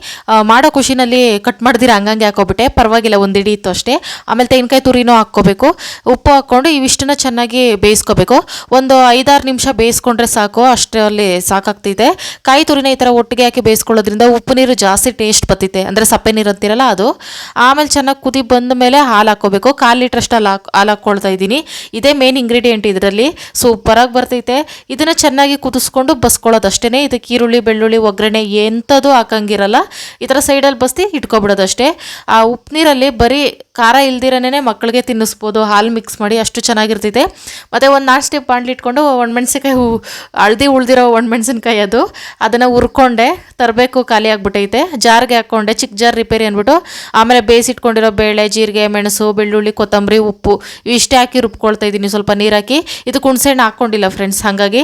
ಮಾಡೋ ಖುಷಿನಲ್ಲಿ ಕಟ್ ಮಾಡಿದಿರ, ಹಂಗಂಗೆ ಹಾಕೋಬಿಟ್ಟೆ. ಪರವಾಗಿಲ್ಲ, ಒಂದು ಇತ್ತು ಅಷ್ಟೇ. ಆಮೇಲೆ ತೆಂಗಿನಕಾಯಿ ತುರಿನೂ ಹಾಕ್ಕೋಬೇಕು. ಉಪ್ಪು ಹಾಕ್ಕೊಂಡು ಇವಿಷ್ಟನ್ನ ಚೆನ್ನಾಗಿ ಬೇಯಿಸ್ಕೋಬೇಕು. ಒಂದು ಐದಾರು ನಿಮಿಷ ಬೇಯಿಸ್ಕೊಂಡ್ರೆ ಸಾಕು. ಅಷ್ಟರಲ್ಲಿ ಸಾಕಾಗ್ತಿದೆ. ಕಾಯಿ ತುರಿನ ಈ ಥರ ಒಟ್ಟಿಗೆ ಹಾಕಿ ಬೇಯಿಸ್ಕೊಳ್ಳೋದ್ರಿಂದ ಉಪ್ಪು ನೀರು ಜಾಸ್ತಿ ಟೇಸ್ಟ್ ಬರ್ತೈತೆ. ಅಂದರೆ ಸಪ್ಪೆ ನೀರು ಅಂತಿರಲ್ಲ ಅದು. ಆಮೇಲೆ ಚೆನ್ನಾಗಿ ಕುದಿ ಬಂದ ಮೇಲೆ ಹಾಲು ಹಾಕ್ಕೋಬೇಕು. ಕಾಲು ಲೀಟ್ರಷ್ಟು ಹಾಲು ಹಾಕ್, ಹಾಲು ಹಾಕ್ಕೊಳ್ತಾ ಇದ್ದೀನಿ. ಇದೇ ಮೇನ್ ಇಂಗ್ರೀಡಿಯೆಂಟ್ ಇದರಲ್ಲಿ ಸೂಪರಾಗಿ ಬರ್ತೈತೆ. ಇದನ್ನು ಚೆನ್ನಾಗಿ ಕುದಿಸ್ಕೊಂಡು ಬಸ್ಕೊಳ್ಳೋದು ಅಷ್ಟೇ ಇದಕ್ಕೆ ಈರುಳ್ಳಿ, ಬೆಳ್ಳುಳ್ಳಿ, ಒಗ್ಗರಣೆ ಎಂಥದ್ದು ಹಾಕಂಗಿರಲ್ಲ. ಈ ಥರ ಸೈಡಲ್ಲಿ ಬಸ್ತಿ ಇಟ್ಕೊಬಿಡೋದಷ್ಟೇ. ಆ ಉಪ್ಪು ನೀರಲ್ಲಿ ಬರೀ ಖಾರ ಇಲ್ದಿರನೇ ಮಕ್ಕಳಿಗೆ ತಿನ್ನಿಸ್ಬೋದು. ಹಾಲು ಮಿಕ್ಸ್ ಮಾಡಿ ಅಷ್ಟು ಚೆನ್ನಾಗಿರ್ತೈತೆ. ಮತ್ತು ಒಂದು ನಾಲ್ಕು ಸ್ಟೆಪ್ ಬಾಂಡ್ಲಿ ಇಟ್ಕೊಂಡು ಒಣಮೆಣ್ಸಿನ್ಕಾಯಿ ಹೂ, ಹಳದಿ ಉಳ್ದಿರೋ ಒಣಮೆಣ್ಸಿನ್ಕಾಯಿ ಅದು, ಅದನ್ನು ಹುರ್ಕೊಂಡೆ ತರಬೇಕು, ಖಾಲಿ ಆಗಿಬಿಟ್ಟೈತೆ ಜಾರ್ಗೆ ಹಾಕ್ಕೊಂಡೆ ಚಿಕ್ಕ ಜಾರ್ ರಿಪೇರಿ ಅಂದ್ಬಿಟ್ಟು, ಆಮೇಲೆ ಬೇಯಿಸಿಟ್ಕೊಂಡಿರೋ ಬೇಳೆ, ಜೀರಿಗೆ, ಮೆಣಸು, ಬೆಳ್ಳುಳ್ಳಿ, ಕೊತ್ತಂಬರಿ, ಉಪ್ಪು ಇಷ್ಟೇ ಹಾಕಿ ರುಬ್ಕೊಳ್ತಾ ಇದ್ದೀನಿ. ಸ್ವಲ್ಪ ನೀರು ಹಾಕಿ ಇದು ಹುಣ್ಸೆಹಣ್ಣು ಹಾಕ್ಕೊಂಡಿಲ್ಲ ಫ್ರೆಂಡ್ಸ್ ಹಾಗಾಗಿ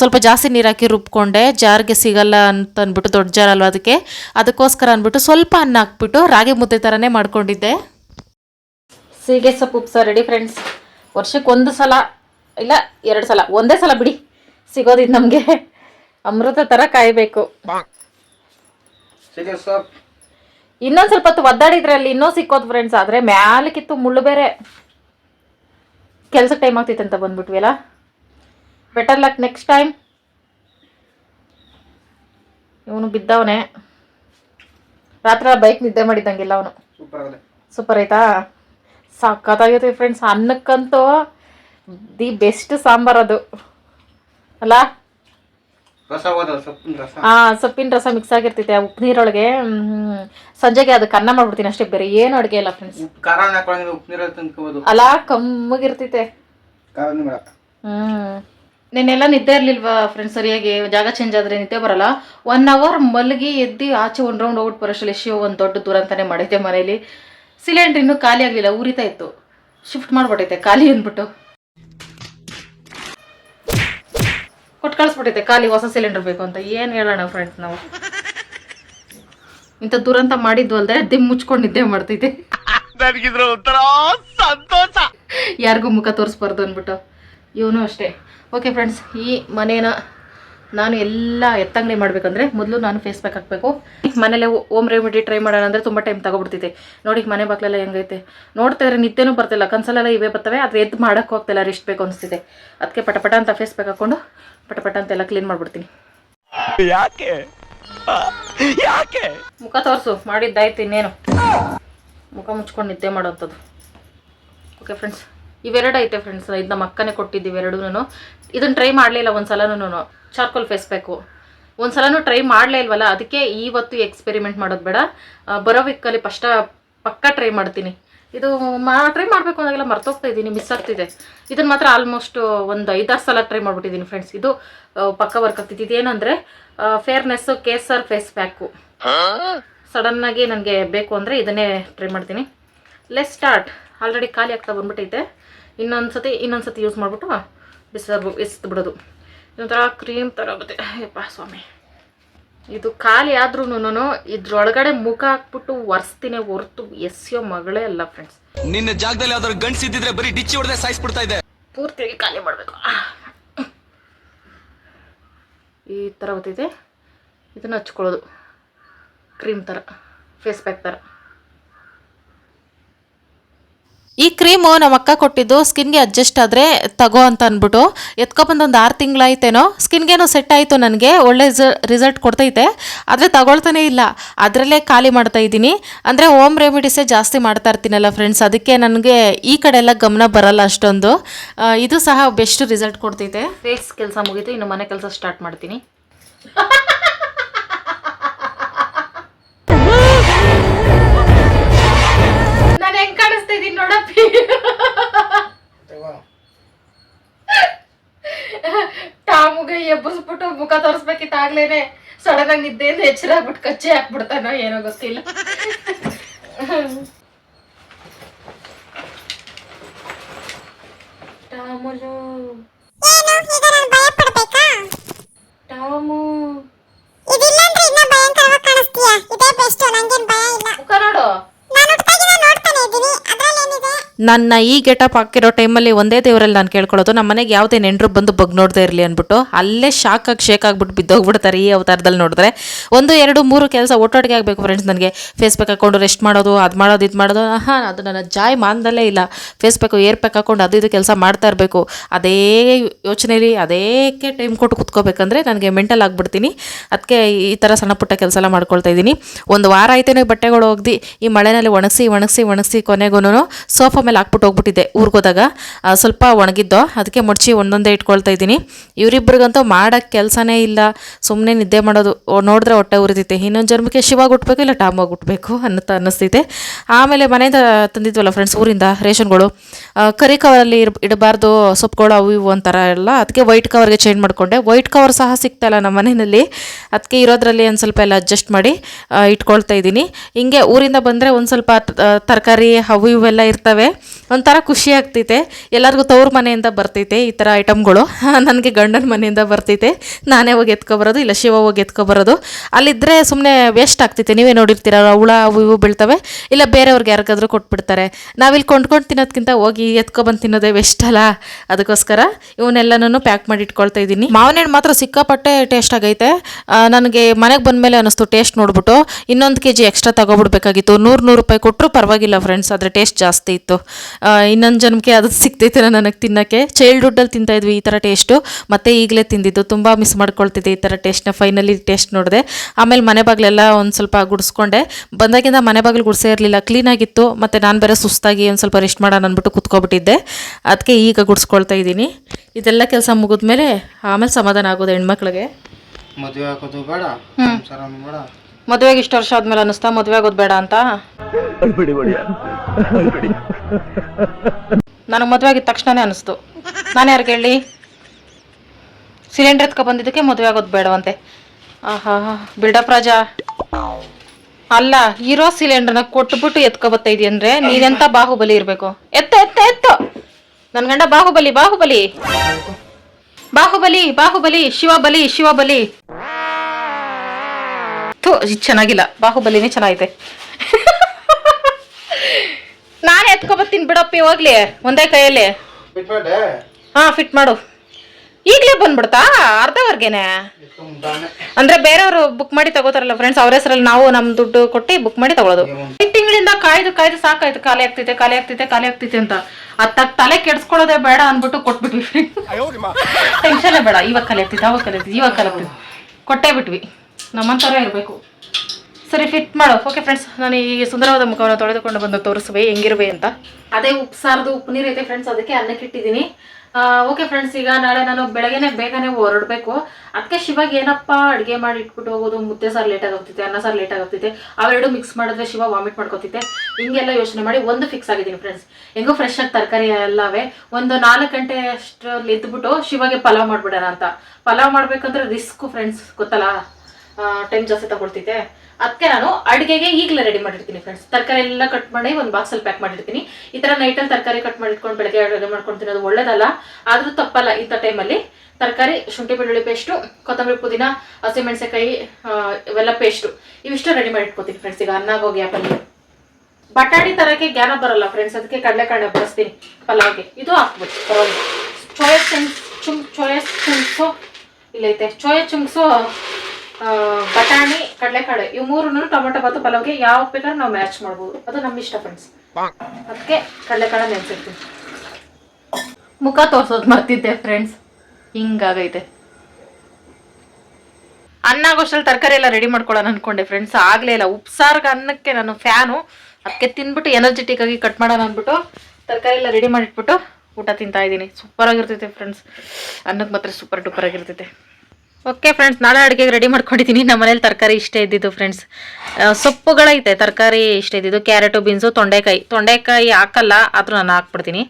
ಸ್ವಲ್ಪ ಜಾಸ್ತಿ ನೀರು ಹಾಕಿ ರುಬ್ಕೊಂಡೆ ಜಾರ್ಗೆ ಸಿಗಲ್ಲ ಅಂತ ಅಂದ್ಬಿಟ್ಟು ದೊಡ್ಡ ಜಾರ್ ಅಲ್ವಾ ಅದಕ್ಕೆ ಅದಕ್ಕೋಸ್ಕರ ಅಂದ್ಬಿಟ್ಟು ಸ್ವಲ್ಪ ಅನ್ನ ಹಾಕ್ಬಿಟ್ಟು ರಾಗಿ ಮುದ್ದೆ ಥರನೇ ಮಾಡ್ಕೊಂಡಿದ್ದೆ. ಸೀಗೆ ಸೊಪ್ಪು ಉಪ್ಸಾರು ರೆಡಿ ಫ್ರೆಂಡ್ಸ್ ವರ್ಷಕ್ಕೆ ಒಂದು ಸಲ ಇಲ್ಲ ಎರಡು ಸಲ ಒಂದೇ ಸಲ ಬಿಡಿ ಸಿಗೋದಿದ್ದು ನಮಗೆ. ಅಮೃತ ಥರ ಕಾಯಬೇಕು. ಇನ್ನೊಂದು ಸ್ವಲ್ಪ ಹೊತ್ತು ಒದ್ದಾಡಿದ್ರೆ ಅಲ್ಲಿ ಇನ್ನೂ ಸಿಕ್ಕೋದು ಫ್ರೆಂಡ್ಸ್ ಆದರೆ ಮ್ಯಾಲಕ್ಕಿತ್ತು ಮುಳ್ಳು ಬೇರೆ. ಕೆಲ್ಸಕ್ಕೆ ಟೈಮ್ ಆಗ್ತೈತೆ ಅಂತ ಬಂದ್ಬಿಟ್ವಿ ಅಲ್ಲ? ಬೆಟರ್ ಲಕ್ ನೆಕ್ಸ್ಟ್ ಟೈಮ್ ಇವನು ಬಿದ್ದವನೇ. ರಾತ್ರಿ ಬೈಕ್ ನಿದ್ದೆ ಮಾಡಿದ್ದಂಗಿಲ್ಲ ಅವನು. ಸೂಪರ್ ಆಯ್ತಾ? ಸಖತ್ತಾಗೈತೆ ಫ್ರೆಂಡ್ಸ್ ಅನ್ನಕ್ಕಂತೂ ದಿ ಬೆಸ್ಟ್ ಸಾಂಬಾರ್ ಅದು. ಅಲ್ಲ? ಹೋದಲ್ಲ ಸೊಪ್ಪಿನ ರಸ. ಮಿಕ್ಸ್ ಆಗಿರ್ತೈತೆ ಆ ಉಪ್ಪು ನೀರೊಳಗೆ ಹ್ಮ್, ಸಂಜೆಗೆ ಅದಕ್ಕೆ ಅನ್ನ ಮಾಡ್ಬಿಡ್ತೀನಿ ಅಷ್ಟೇ ಬೇರೆ ಏನು ಅಡುಗೆ ಇಲ್ಲ ಫ್ರೆಂಡ್ಸ್ ಅಲ್ಲ ಕಮ್ಮಗಿರ್ತೈತೆ. ಹ್ಮ್. ನೆನ್ನೆಲ್ಲ ನಿದ್ದೆ ಇರ್ಲಿಲ್ವಾ ಫ್ರೆಂಡ್ಸ್ ಸರಿಯಾಗಿ? ಜಾಗ ಚೇಂಜ್ ಆದ್ರೆ ನಿದ್ದೆ ಬರಲ್ಲ. ಒನ್ ಅವರ್ ಮಲಗಿ ಎದ್ದು ಆಚೆ ಒಂದು ರೌಂಡ್ ಹೋಗ್ಬಿಟ್ಟು ಬರೋಷ್ಟರಲ್ಲಿ ಶಿವ ಒಂದು ದೊಡ್ಡ ದುರಂತಾನೆ ಮಾಡೈತೆ ಮನೇಲಿ ಸಿಲಿಂಡ್ರ್ ಇನ್ನೂ ಖಾಲಿ ಆಗಲಿಲ್ಲ ಉರಿತಾ ಇತ್ತು. ಶಿಫ್ಟ್ ಮಾಡ್ಬಿಟ್ಟೈತೆ ಖಾಲಿ ಅಂದ್ಬಿಟ್ಟು. ಕೊಟ್ಟು ಕಳಿಸ್ಬಿಟ್ಟೈತೆ ಖಾಲಿ ಹೊಸ ಸಿಲಿಂಡರ್ ಬೇಕು ಅಂತ. ಏನು ಹೇಳೋಣ ಫ್ರೆಂಡ್ಸ್ ನಾವು? ಇಂಥ ದುರಂತ ಮಾಡಿದ್ವಲ್ದೆ ದಿಮ್ ಮುಚ್ಕೊಂಡು ನಿದ್ದೆ ಸಂತೋಷ. ಯಾರಿಗೂ ಮುಖ ತೋರಿಸ್ಬಾರ್ದು ಅಂದ್ಬಿಟ್ಟು. ಇವನು ಅಷ್ಟೇ. ಓಕೆ ಫ್ರೆಂಡ್ಸ್ ಈ ಮನೇನ ನಾನು ಎಲ್ಲ ಎತ್ತಂಗಡಿ ಮಾಡಬೇಕಂದ್ರೆ ಮೊದಲು ನಾನು ಫೇಸ್ ಪ್ಯಾಕ್ ಹಾಕಬೇಕು. ಮನೇಲೆ ಓಮ್ ರೆಮಿಡಿ ಟ್ರೈ ಮಾಡೋಣ ಅಂದರೆ ತುಂಬ ಟೈಮ್ ತಗೊಬಿಡ್ತೈತೆ ನೋಡಿ ಮನೆ ಬಾಕ್ಲೆಲ್ಲ ಹೆಂಗೈತೆ. ನೋಡ್ತಾ ಇದ್ರೆ ನಿದ್ದೆನೂ ಬರ್ತಿಲ್ಲ. ಕನ್ಸಲೆಲ್ಲ ಇವೇ ಬರ್ತವೆ ಆದರೆ ಎದ್ದು ಮಾಡೋಕ್ಕೆ ಹೋಗ್ತಿಲ್ಲ ರೆಸ್ಟ್ ಬೇಕು ಅನಿಸ್ತಿದೆ. ಅದಕ್ಕೆ ಪಟ ಪಟ ಅಂತ ಫೇಸ್ ಪ್ಯಾಕ್ ಹಾಕ್ಕೊಂಡು ಪಟ ಪಟ ಅಂತೆಲ್ಲ ಕ್ಲೀನ್ ಮಾಡಿಬಿಡ್ತೀನಿ. ಯಾಕೆ? ಯಾಕೆ? ಮುಖ ತೋರಿಸು ಮಾಡಿದ್ದಾಯ್ತು ಇನ್ನೇನು. ಮುಖ ಮುಚ್ಕೊಂಡು ನಿದ್ದೆ ಮಾಡೋವಂಥದ್ದು ಓಕೆ ಫ್ರೆಂಡ್ಸ್ ಇವೆರಡು ಐತೆ ಫ್ರೆಂಡ್ಸ್ ಇದು ನಮ್ಮ ಅಕ್ಕನೇ ಕೊಟ್ಟಿದ್ದೀವಿ ಎರಡೂ ಇದನ್ನು ಟ್ರೈ ಮಾಡಲಿಲ್ಲ ಒಂದು ಸಲನೂ ಚಾರ್ಕೋಲ್ ಫೇಸ್ ಪ್ಯಾಕು ಒಂದು ಸಲನೂ ಟ್ರೈ ಮಾಡಲೇ ಇಲ್ವಲ್ಲ? ಅದಕ್ಕೆ ಇವತ್ತು ಎಕ್ಸ್ಪೆರಿಮೆಂಟ್ ಮಾಡೋದು ಬೇಡ. ಬರೋ ವೀಕಲ್ಲಿ ಫಸ್ಟ ಪಕ್ಕ ಟ್ರೈ ಮಾಡ್ತೀನಿ. ಇದು ಮಾ ಟ್ರೈ ಮಾಡಬೇಕು ಅಂದಾಗೆಲ್ಲ ಮರ್ತೋಗ್ತಾ ಇದ್ದೀನಿ ಮಿಸ್ ಆಗ್ತಿದೆ. ಇದನ್ನು ಮಾತ್ರ ಆಲ್ಮೋಸ್ಟ್ ಒಂದು ಐದಾರು ಸಲ ಟ್ರೈ ಮಾಡಿಬಿಟ್ಟಿದ್ದೀನಿ ಫ್ರೆಂಡ್ಸ್ ಇದು ಪಕ್ಕ ವರ್ಕ್ ಆಗ್ತಿತ್ತು. ಇದೇನಂದರೆ ಫೇರ್ನೆಸ್ಸು ಕೇಸರ್ ಫೇಸ್ ಪ್ಯಾಕು ಸಡನ್ನಾಗಿ ನನಗೆ ಬೇಕು ಅಂದರೆ ಇದನ್ನೇ ಟ್ರೈ ಮಾಡ್ತೀನಿ. ಲೆಸ್ ಸ್ಟಾರ್ಟ್ ಆಲ್ರೆಡಿ ಖಾಲಿ ಆಗ್ತಾ ಬಂದ್ಬಿಟ್ಟೈತೆ. ಇನ್ನೊಂದು ಸತಿ ಇನ್ನೊಂದು ಸತಿ ಯೂಸ್ ಮಾಡಿಬಿಟ್ಟು ಬಿಸಿಲು ಎಸ್ದು ಬಿಡೋದು. ಕ್ರೀಮ್ ಥರ ಬರುತ್ತೆ ಯಪ್ಪ ಸ್ವಾಮಿ. ಇದು ಖಾಲಿ ಆದ್ರೂ ಇದ್ರೊಳಗಡೆ ಮುಖ ಹಾಕ್ಬಿಟ್ಟು ಒರೆಸ್ತೀನಿ ಹೊರ್ತು ಎಸ್ಯೋ ಮಗಳೇ ಅಲ್ಲ ಫ್ರೆಂಡ್ಸ್ ನಿನ್ನ ಜಾಗದಲ್ಲಿ ಯಾವ್ದಾದ್ರು ಗಂಡ್ಸಿದ್ರೆ ಬರೀ ಡಿಚ್ಚಿ ಹೊಡೆದೇ ಸಾಯಿಸ್ಬಿಡ್ತಾ ಇದೆ ಪೂರ್ತಿಯಾಗಿ ಖಾಲಿ ಮಾಡಬೇಕು. ಈ ಥರ ಗೊತ್ತಿದೆ ಇದನ್ನ ಹಚ್ಕೊಳ್ಳೋದು. ಕ್ರೀಮ್ ಥರ ಫೇಸ್ ಪ್ಯಾಕ್ ಥರ ಈ ಕ್ರೀಮು ನಮ್ಮ ಅಕ್ಕ ಕೊಟ್ಟಿದ್ದು ಸ್ಕಿನ್ಗೆ ಅಡ್ಜಸ್ಟ್ ಆದರೆ ತಗೋ ಅಂತ ಅಂದ್ಬಿಟ್ಟು. ಎತ್ಕೊಬಂದು ಒಂದು ಆರು ತಿಂಗಳಾಯ್ತೇನೋ, ಸ್ಕಿನ್ಗೇನೋ ಸೆಟ್ ಆಯಿತು ನನಗೆ, ಒಳ್ಳೆ ರಿಸಲ್ಟ್ ಕೊಡ್ತೈತೆ. ಆದರೆ ತಗೊಳ್ತಾನೆ ಇಲ್ಲ. ಅದರಲ್ಲೇ ಖಾಲಿ ಮಾಡ್ತಾ ಇದ್ದೀನಿ. ಅಂದರೆ ಹೋಮ್ ರೆಮಿಡೀಸೇ ಜಾಸ್ತಿ ಮಾಡ್ತಾ ಇರ್ತೀನಲ್ಲ ಫ್ರೆಂಡ್ಸ್ ಅದಕ್ಕೆ ನನಗೆ ಈ ಕಡೆ ಎಲ್ಲ ಗಮನ ಬರಲ್ಲ ಅಷ್ಟೊಂದು. ಇದು ಸಹ ಬೆಸ್ಟ್ ರಿಸಲ್ಟ್ ಕೊಡ್ತೈತೆ. ಫೇಸ್ ಕೆಲಸ ಮುಗಿತು, ಇನ್ನು ಮನೆ ಕೆಲಸ ಸ್ಟಾರ್ಟ್ ಮಾಡ್ತೀನಿ. ಮುಖ ತೋರಿಸ್ಬೇಕಿತ್ತು ಆಗ್ಲೇನೆ ಸಡನ್ ಆಗಿ ನಿದ್ದೆಯಿಂದ ಎಚ್ಚರ ಆಗ್ಬಿಟ್ಟು ಕಚ್ಚೆ ಹಾಕ್ಬಿಡ್ತಾನೋ ಏನೋ ಗೊತ್ತಿಲ್ಲ. ಟಾಮುಲು. ಟಾಮು. ಇದಿಲ್ಲ ಅಂದ್ರೆ ಇನ್ನ ಭಯಂಕರವಾಗಿ ಕಾಣಿಸ್ತೀಯ? ಇದೇ ಬೆಸ್ಟ್ ನಂಗೇನ್ ಭಯ ಇಲ್ಲ. ಮುಖ ನೋಡು. ನನ್ನ ಈ ಗೆಟಪ್ ಹಾಕಿರೋ ಟೈಮಲ್ಲಿ ಒಂದೇ ದೇವರಲ್ಲಿ ನಾನು ಕೇಳ್ಕೊಳ್ಳೋದು ನಮ್ಮ ಮನೆಗೆ ಯಾವುದೇ ನೆಂಟರು ಬಂದು ಬಗ್ ನೋಡ್ತಾ ಇರಲಿ ಅಂದ್ಬಿಟ್ಟು ಅಲ್ಲೇ ಶಾಕ್ ಆಗಿ ಶೇಕ್ ಆಗಿಬಿಟ್ಟು ಬಿದ್ದೋಗ್ಬಿಡ್ತಾರೆ ಈ ಅವತಾರದಲ್ಲಿ ನೋಡಿದ್ರೆ. ಒಂದು, ಎರಡು, ಮೂರು ಕೆಲಸ ಒಟ್ಟೊಟ್ಟಿಗೆ ಆಗಬೇಕು ಫ್ರೆಂಡ್ಸ್ ನನಗೆ. ಫೇಸ್ಬುಕ್ ಹಾಕೊಂಡು ರೆಸ್ಟ್ ಮಾಡೋದು, ಅದು ಮಾಡೋದು, ಇದು ಮಾಡೋದು ಹಾಂ ಅದು ನನ್ನ ಜಾಯ್ ಮಾನದಲ್ಲೇ ಇಲ್ಲ. ಫೇಸ್ಬುಕ್ ಏರ್ ಪ್ಯಾಕ್ ಹಾಕೊಂಡು ಅದು ಇದು ಕೆಲಸ ಮಾಡ್ತಾ ಇರಬೇಕು. ಅದೇ ಯೋಚನೆಯಲ್ಲಿ ಅದೇಕ್ಕೆ ಟೈಮ್ ಕೊಟ್ಟು ಕುತ್ಕೋಬೇಕಂದ್ರೆ ನನಗೆ ಮೆಂಟಲ್ ಆಗಿಬಿಡ್ತೀನಿ. ಅದಕ್ಕೆ ಈ ಥರ ಸಣ್ಣ ಪುಟ್ಟ ಕೆಲಸ ಎಲ್ಲ ಮಾಡ್ಕೊಳ್ತಾ ಇದ್ದೀನಿ. ಒಂದು ವಾರ ಆಯ್ತೇನೆ ಬಟ್ಟೆಗಳು ಹೋಗ್ದು ಈ ಮಳೆನಲ್ಲಿ ಒಣಗಿಸಿ ಒಣಗಿಸಿ ಒಣಗಿಸಿ ಕೊನೆಗೂ ಸೋಫಾ ಮೇಲೆ ಹಾಕ್ಬಿಟ್ಟು ಹೋಗ್ಬಿಟ್ಟಿದ್ದೆ ಊರಿಗೋದಾಗ. ಸ್ವಲ್ಪ ಒಣಗಿದ್ದೋ ಅದಕ್ಕೆ ಮುಡ್ಚಿ ಒಂದೊಂದೇ ಇಟ್ಕೊಳ್ತಾ ಇದ್ದೀನಿ. ಇವರಿಬ್ಬರಿಗಂತೂ ಮಾಡೋಕ್ಕೆ ಕೆಲಸನೇ ಇಲ್ಲ. ಸುಮ್ಮನೆ ನಿದ್ದೆ ಮಾಡೋದು ನೋಡಿದ್ರೆ ಹೊಟ್ಟೆ ಉರಿತೈತೆ ಇನ್ನೊಂದು ಜನ್ಮಕ್ಕೆ ಶಿವಾಗ ಹುಟ್ಬೇಕು ಇಲ್ಲ ಟಾಮಾಗಿ ಹುಟ್ಬೇಕು ಅನ್ನುತ್ತಾ ಅನ್ನಿಸ್ತೈತೆ ಆಮೇಲೆ ಮನೆಯಿಂದ ತಂದಿದ್ವಲ್ಲ ಫ್ರೆಂಡ್ಸ್ ಊರಿಂದ, ರೇಷನ್ಗಳು. ಕರಿ ಕವರಲ್ಲಿ ಇರ್ ಇಡಬಾರ್ದು ಸೊಪ್ಪುಗಳು ಅವು ಇವು ಅಂತಾರ ಎಲ್ಲ. ಅದಕ್ಕೆ ವೈಟ್ ಕವರ್ಗೆ ಚೇಂಜ್ ಮಾಡಿಕೊಂಡೆ. ವೈಟ್ ಕವರ್ ಸಹ ಸಿಗ್ತಾಯಿಲ್ಲ ನಮ್ಮ ಮನೆಯಲ್ಲಿ. ಅದಕ್ಕೆ ಇರೋದ್ರಲ್ಲಿ ಒಂದು ಸ್ವಲ್ಪ ಎಲ್ಲ ಅಡ್ಜಸ್ಟ್ ಮಾಡಿ ಇಟ್ಕೊಳ್ತಾ ಇದ್ದೀನಿ. ಹಿಂಗೆ ಊರಿಂದ ಬಂದರೆ ಒಂದು ಸ್ವಲ್ಪ ತರಕಾರಿ ಅವು ಇವೆಲ್ಲ ಇರ್ತವೆ. ಒಂಥರ ಖುಷಿ ಆಗ್ತೈತೆ. ಎಲ್ಲರಿಗೂ ತವ್ರ ಮನೆಯಿಂದ ಬರ್ತೈತೆ ಈ ಥರ ಐಟಮ್ಗಳು. ನನಗೆ ಗಂಡನ ಮನೆಯಿಂದ ಬರ್ತೈತೆ. ನಾನೇ ಹೋಗಿ ಎತ್ಕೊಬರೋದು, ಇಲ್ಲ ಶಿವ ಹೋಗಿ ಎತ್ಕೊಬರೋದು. ಅಲ್ಲಿದ್ದರೆ ಸುಮ್ಮನೆ ವೇಸ್ಟ್ ಆಗ್ತೈತೆ. ನೀವೇ ನೋಡಿರ್ತೀರ, ಹುಳ ಅವು ಇವು ಬೀಳ್ತವೆ. ಇಲ್ಲ ಬೇರೆಯವ್ರಿಗೆ ಯಾರಿಗಾದ್ರೂ ಕೊಟ್ಬಿಡ್ತಾರೆ. ನಾವಿಲ್ಲಿ ಕೊಂಡ್ಕೊಂಡು ತಿನ್ನೋದ್ಕಿಂತ ಹೋಗಿ ಎತ್ಕೊಬಂದು ತಿನ್ನೋದೇ ವೆಸ್ಟ್ ಅಲ್ಲ. ಅದಕ್ಕೋಸ್ಕರ ಇವನ್ನೆಲ್ಲನೂ ಪ್ಯಾಕ್ ಮಾಡಿ ಇಟ್ಕೊಳ್ತಾ ಇದ್ದೀನಿ. ಮಾವಿನ ಮಾತ್ರ ಸಿಕ್ಕಾಪಟ್ಟೆ ಟೇಸ್ಟ್ ಆಗೈತೆ. ನನಗೆ ಮನೆಗೆ ಬಂದಮೇಲೆ ಅನ್ನಿಸ್ತು ಟೇಸ್ಟ್ ನೋಡ್ಬಿಟ್ಟು. ಇನ್ನೊಂದು ಕೆ ಜಿ ಎಕ್ಸ್ಟ್ರಾ ತಗೊಬಿಡ್ಬೇಕಾಗಿತ್ತು. ನೂರು ನೂರು ರೂಪಾಯಿ ಕೊಟ್ಟರು ಪರವಾಗಿಲ್ಲ ಫ್ರೆಂಡ್ಸ್ ಆದರೆ ಟೇಸ್ಟ್ ಜಾಸ್ತಿ ಇತ್ತು. ಇನ್ನೊಂದು ಜನಕ್ಕೆ ಅದು ಸಿಗ್ತೈತೆ ನನಗೆ ತಿನ್ನೋಕ್ಕೆ. ಚೈಲ್ಡ್ಹುಡ್ಡಲ್ಲಿ ತಿಂತಾ ಇದ್ವಿ ಈ ಥರ ಟೇಸ್ಟು ಮತ್ತೆ ಈಗಲೇ ತಿಂದಿದ್ದು ತುಂಬ ಮಿಸ್ ಮಾಡ್ಕೊಳ್ತಿದ್ದೆ ಈ ಥರ ಟೇಸ್ಟ್ನ ಫೈನಲಿ ಟೇಸ್ಟ್ ನೋಡಿದೆ. ಆಮೇಲೆ ಮನೆ ಬಾಗಿಲೆಲ್ಲ ಒಂದು ಸ್ವಲ್ಪ ಗುಡಿಸ್ಕೊಂಡೆ. ಬಂದಾಗಿಂದ ಮನೆ ಬಾಗಿಲು ಗುಡಿಸೇ ಇರಲಿಲ್ಲ ಕ್ಲೀನಾಗಿತ್ತು ಮತ್ತು ನಾನು ಬೇರೆ ಸುಸ್ತಾಗಿ ಒಂದು ಸ್ವಲ್ಪ ರೆಸ್ಟ್ ಮಾಡೋಣ ಅಂದ್ಬಿಟ್ಟು ಕುತ್ಕೊಬಿಟ್ಟಿದ್ದೆ. ಅದಕ್ಕೆ ಈಗ ಗುಡಿಸ್ಕೊಳ್ತಾ ಇದ್ದೀನಿ. ಇದೆಲ್ಲ ಕೆಲಸ ಮುಗಿದ್ಮೇಲೆ ಆಮೇಲೆ ಸಮಾಧಾನ ಆಗೋದು ಹೆಣ್ಮಕ್ಳಿಗೆ. ಮದುವೆ ಹಾಕೋದು ಬೇಡ ಬೇಡ. ಮದುವೆಗೆ ಇಷ್ಟು ವರ್ಷ ಆದ್ಮೇಲೆ ಅನಿಸ್ತಾ ಮದುವೆ ಆಗೋದು ಬೇಡ ಅಂತ? ನನಗೆ ಮದುವೆ ಆಗಿದ ತಕ್ಷಣನೇ ಅನಿಸ್ತು ನಾನು ಯಾರು ಕೇಳಿ? ಸಿಲಿಂಡರ್ ಎತ್ಕೊ ಬಂದಿದ್ದಕ್ಕೆ ಮದುವೆ ಆಗೋದು ಬೇಡವಂತೆ. ಆಹಾ ಬಿಲ್ಡಪ್ ರಾಜ. ಅಲ್ಲ ಇರೋ ಸಿಲಿಂಡರ್ನ ಕೊಟ್ಬಿಟ್ಟು ಎತ್ಕೊ ಬರ್ತಾ ಇದೆಯಂದ್ರೆ ನೀನೆಂತ ಬಾಹುಬಲಿ ಇರಬೇಕು? ಎತ್ತ ಎತ್ತ ಎತ್ತು. ನನ್ನ ಗಂಡ ಬಾಹುಬಲಿ ಬಾಹುಬಲಿ. ಬಾಹುಬಲಿ ಬಾಹುಬಲಿ ಶಿವಬಲಿ ಶಿವಬಲಿ. ಥು ಇದ್ ಚೆನ್ನಾಗಿಲ್ಲ. ಬಾಹುಬಲಿನೇ ಚೆನ್ನಾಗೈತೆ. ನಾನು ಎತ್ಕೊಬತ್ತೀನಿ ಬಿಡಪ್ಪಿ ಹೋಗ್ಲಿ ಒಂದೇ ಕೈಯಲ್ಲಿ. ಹಾ ಫಿಟ್ ಮಾಡು. ಈಗಲೇ ಬಂದ್ಬಿಡ್ತಾ ಅರ್ಧವರೆಗೇನೆ? ಅಂದ್ರೆ ಬೇರೆಯವರು ಬುಕ್ ಮಾಡಿ ತಗೋತಾರಲ್ಲ ಫ್ರೆಂಡ್ಸ್ ಅವ್ರ ಹೆಸರಲ್ಲಿ ನಾವು ನಮ್ ದುಡ್ಡು ಕೊಟ್ಟು ಬುಕ್ ಮಾಡಿ ತಗೊಳ್ಳೋದು ಈ ತಿಂಗಳಿಂದ ಕಾಯ್ದು ಕಾಯ್ದು ಸಾಕಾಯ್ತು ಖಾಲಿ ಆಗ್ತೈತೆ ಖಾಲಿ ಆಗ್ತೈತೆ ಖಾಲಿ ಆಗ್ತೈತೆ ಅಂತ. ಅತ್ತ ತಲೆ ಕೆಡ್ಸ್ಕೊಳ್ಳೋದೇ ಬೇಡ ಅನ್ಬಿಟ್ಟು ಕೊಟ್ಬಿಟ್ವಿ. ಟೆನ್ಷನ್ ಬೇಡ ಇವಾಗ ಖಾಲಿ ಆಗ್ತೈತೆ ಅವಾಗ ಖಾಲಿ ಆಗ್ತೈತೆ ಇವಾಗ ಖಾಲಿ ಆಗ್ತೈತೆ ಕೊಟ್ಟೇ ಬಿಟ್ವಿ. ನಮ್ಮಂಥವ್ರೇ ಇರಬೇಕು. ಸರಿ ಫಿಟ್ ಮಾಡು. ಓಕೆ ಫ್ರೆಂಡ್ಸ್ ನಾನು ಈ ಸುಂದರವಾದ ಮುಖವನ್ನು ತೊಳೆದುಕೊಂಡು ಬಂದು ತೋರಿಸುವೆ. ಹೆಂಗಿರುವೆ ಅಂತ. ಅದೇ ಉಪ್ಪು, ಸಾರದು ಉಪ್ಪು ನೀರು ಐತೆ ಫ್ರೆಂಡ್ಸ್ ಅದಕ್ಕೆ ಅನ್ನಕ್ಕೆ ಇಟ್ಟಿದ್ದೀನಿ. ಓಕೆ ಫ್ರೆಂಡ್ಸ್ ಈಗ ನಾಳೆ ನಾನು ಬೆಳಗ್ಗೆನೆ ಬೇಗನೆ ಹೊರಡಬೇಕು. ಅದಕ್ಕೆ ಶಿವಾಗ ಏನಪ್ಪ ಅಡುಗೆ ಮಾಡಿ ಇಟ್ಬಿಟ್ಟು ಹೋಗೋದು? ಮುದ್ದೆ ಸಾರು ಲೇಟಾಗಿ ಹೋಗ್ತಿದೆ ಅನ್ನ ಸಾರು ಲೇಟಾಗಿ ಹೋಗ್ತೈತೆ ಅವೆರಡು ಮಿಕ್ಸ್ ಮಾಡಿದ್ರೆ ಶಿವ ವಾಮಿಟ್ ಮಾಡ್ಕೊತಿದ್ದೆ ಹಿಂಗೆಲ್ಲ ಯೋಚನೆ ಮಾಡಿ ಒಂದು ಫಿಕ್ಸ್ ಆಗಿದ್ದೀನಿ ಫ್ರೆಂಡ್ಸ್ ಹೆಂಗೋ ಫ್ರೆಶ್ ಆಗಿ ತರಕಾರಿ ಎಲ್ಲವೇ. ಒಂದು ನಾಲ್ಕು ಗಂಟೆ ಅಷ್ಟರಲ್ಲಿ ಇದ್ಬಿಟ್ಟು ಶಿವಾಗೆ ಪಲಾವ್ ಮಾಡಿಬಿಡೋಣ ಅಂತ. ಪಲಾವ್ ಮಾಡಬೇಕಂದ್ರೆ ರಿಸ್ಕು ಫ್ರೆಂಡ್ಸ್ ಗೊತ್ತಲ್ಲ? ಟೈಮ್ ಜಾಸ್ತಿ ತಗೊಳ್ತಿದ್ದೆ ಅದಕ್ಕೆ ನಾನು ಅಡುಗೆಗೆ ಈಗಲೇ ರೆಡಿ ಮಾಡಿರ್ತೀನಿ ಫ್ರೆಂಡ್ಸ್ ತರಕಾರಿ ಎಲ್ಲ ಕಟ್ ಮಾಡಿ ಒಂದು ಬಾಕ್ಸಲ್ಲಿ ಪ್ಯಾಕ್ ಮಾಡಿರ್ತೀನಿ. ಈ ಥರ ನೈಟಲ್ಲಿ ತರಕಾರಿ ಕಟ್ ಮಾಡಿಟ್ಕೊಂಡು ಬೆಳಗ್ಗೆ ಅಡುಗೆ ಮಾಡ್ಕೊಂಡು ತಿನ್ನೋದು ಒಳ್ಳೇದಲ್ಲ. ಆದರೂ ತಪ್ಪಲ್ಲ ಇಂಥ ಟೈಮಲ್ಲಿ ತರಕಾರಿ, ಶುಂಠಿ ಬೆಳ್ಳುಳ್ಳಿ ಪೇಸ್ಟು ಕೊತ್ತಂಬರಿ ಪುದೀನ ಹಸಿಮೆಣಸೆಕಾಯಿ ಇವೆಲ್ಲ ಪೇಸ್ಟು ಇವಿಷ್ಟು ರೆಡಿ ಮಾಡಿ ಇಟ್ಕೋತೀನಿ ಫ್ರೆಂಡ್ಸ್ ಈಗ ಅನ್ನ ಹೋಗಿ ಆ್ಯಪಲ್ಲಿ ಬಟಾಣಿ ತರಕ್ಕೆ ಜ್ಞಾನ ಬರಲ್ಲ ಫ್ರೆಂಡ್ಸ್ ಅದಕ್ಕೆ ಕಡಲೆಕಾಳು ಬಳಸ್ತೀನಿ ಪಲಾವ್ಗೆ. ಇದು ಹಾಕ್ಬಿಟ್ಟು, ಪರವಾಗಿಲ್ಲ. ಚೋಯ ಚುಮ್ ಚೊಯಸ್ ಚೋಯ ಚುಂಗ್ಸು. ಇಲ್ಲೈತೆ. ಚೋಯ ಚುಮ್ಸು ಬಟಾಣಿ, ಕಡಲೆಕಾಳು, ಇವು ಮೂರು ಟೊಮೆಟೊ ಮತ್ತು ಪಲಾವ್ಗೆ ಯಾವ ಬೇಕಾದ್ರೂ ನಾವು ಮ್ಯಾಚ್ ಮಾಡ್ಬೋದು. ಅದು ನಮ್ಮ ಇಷ್ಟ ಫ್ರೆಂಡ್ಸ್ ಅದಕ್ಕೆ ಕಡಲೆಕಾಳು ನೆನ್ಸಿರ್ತೀವಿ ಮುಖ ತೋರ್ಸೋದು ಮರ್ತಿದ್ದೆ ಫ್ರೆಂಡ್ಸ್ ಹಿಂಗಾಗೈತೆ. ಅನ್ನ ಆಗೋಷ್ಟ್ರಲ್ಲಿ ತರಕಾರಿ ಎಲ್ಲ ರೆಡಿ ಮಾಡ್ಕೊಳ್ಳೋಣ ಅನ್ಕೊಂಡೆ ಫ್ರೆಂಡ್ಸ್ ಆಗಲೇ ಇಲ್ಲ. ಉಪ್ಸಾರ್ಗೆ ಅನ್ನಕ್ಕೆ ನಾನು ಫ್ಯಾನು. ಅದಕ್ಕೆ ತಿನ್ಬಿಟ್ಟು ಎನರ್ಜೆಟಿಕ್ ಆಗಿ ಕಟ್ ಮಾಡೋಣ ಅಂದ್ಬಿಟ್ಟು ತರಕಾರಿ ಎಲ್ಲ ರೆಡಿ ಮಾಡಿಟ್ಬಿಟ್ಟು ಊಟ ತಿಂತಾ ಇದ್ದೀನಿ. ಸೂಪರ್ ಆಗಿರ್ತೈತೆ ಫ್ರೆಂಡ್ಸ್ ಅನ್ನಕ್ಕೆ ಮಾತ್ರ ಸೂಪರ್ ಡೂಪರ್ ಆಗಿರ್ತೈತೆ. ಓಕೆ ಫ್ರೆಂಡ್ಸ್ ನಾಳೆ ಅಡುಗೆಗೆ ರೆಡಿ ಮಾಡ್ಕೊಂಡಿದ್ದೀನಿ ನಮ್ಮ ಮನೇಲಿ ತರಕಾರಿ ಇಷ್ಟೇ ಇದ್ದಿದ್ದು ಫ್ರೆಂಡ್ಸ್ ಸೊಪ್ಪುಗಳೈತೆ, ತರಕಾರಿ ಇಷ್ಟ ಇದ್ದಿದ್ದು, ಕ್ಯಾರೆಟು, ಬೀನ್ಸು, ತೊಂಡೆಕಾಯಿ. ತೊಂಡೆಕಾಯಿ ಹಾಕಲ್ಲ, ಆದರೂ ನಾನು ಹಾಕ್ಬಿಡ್ತೀನಿ.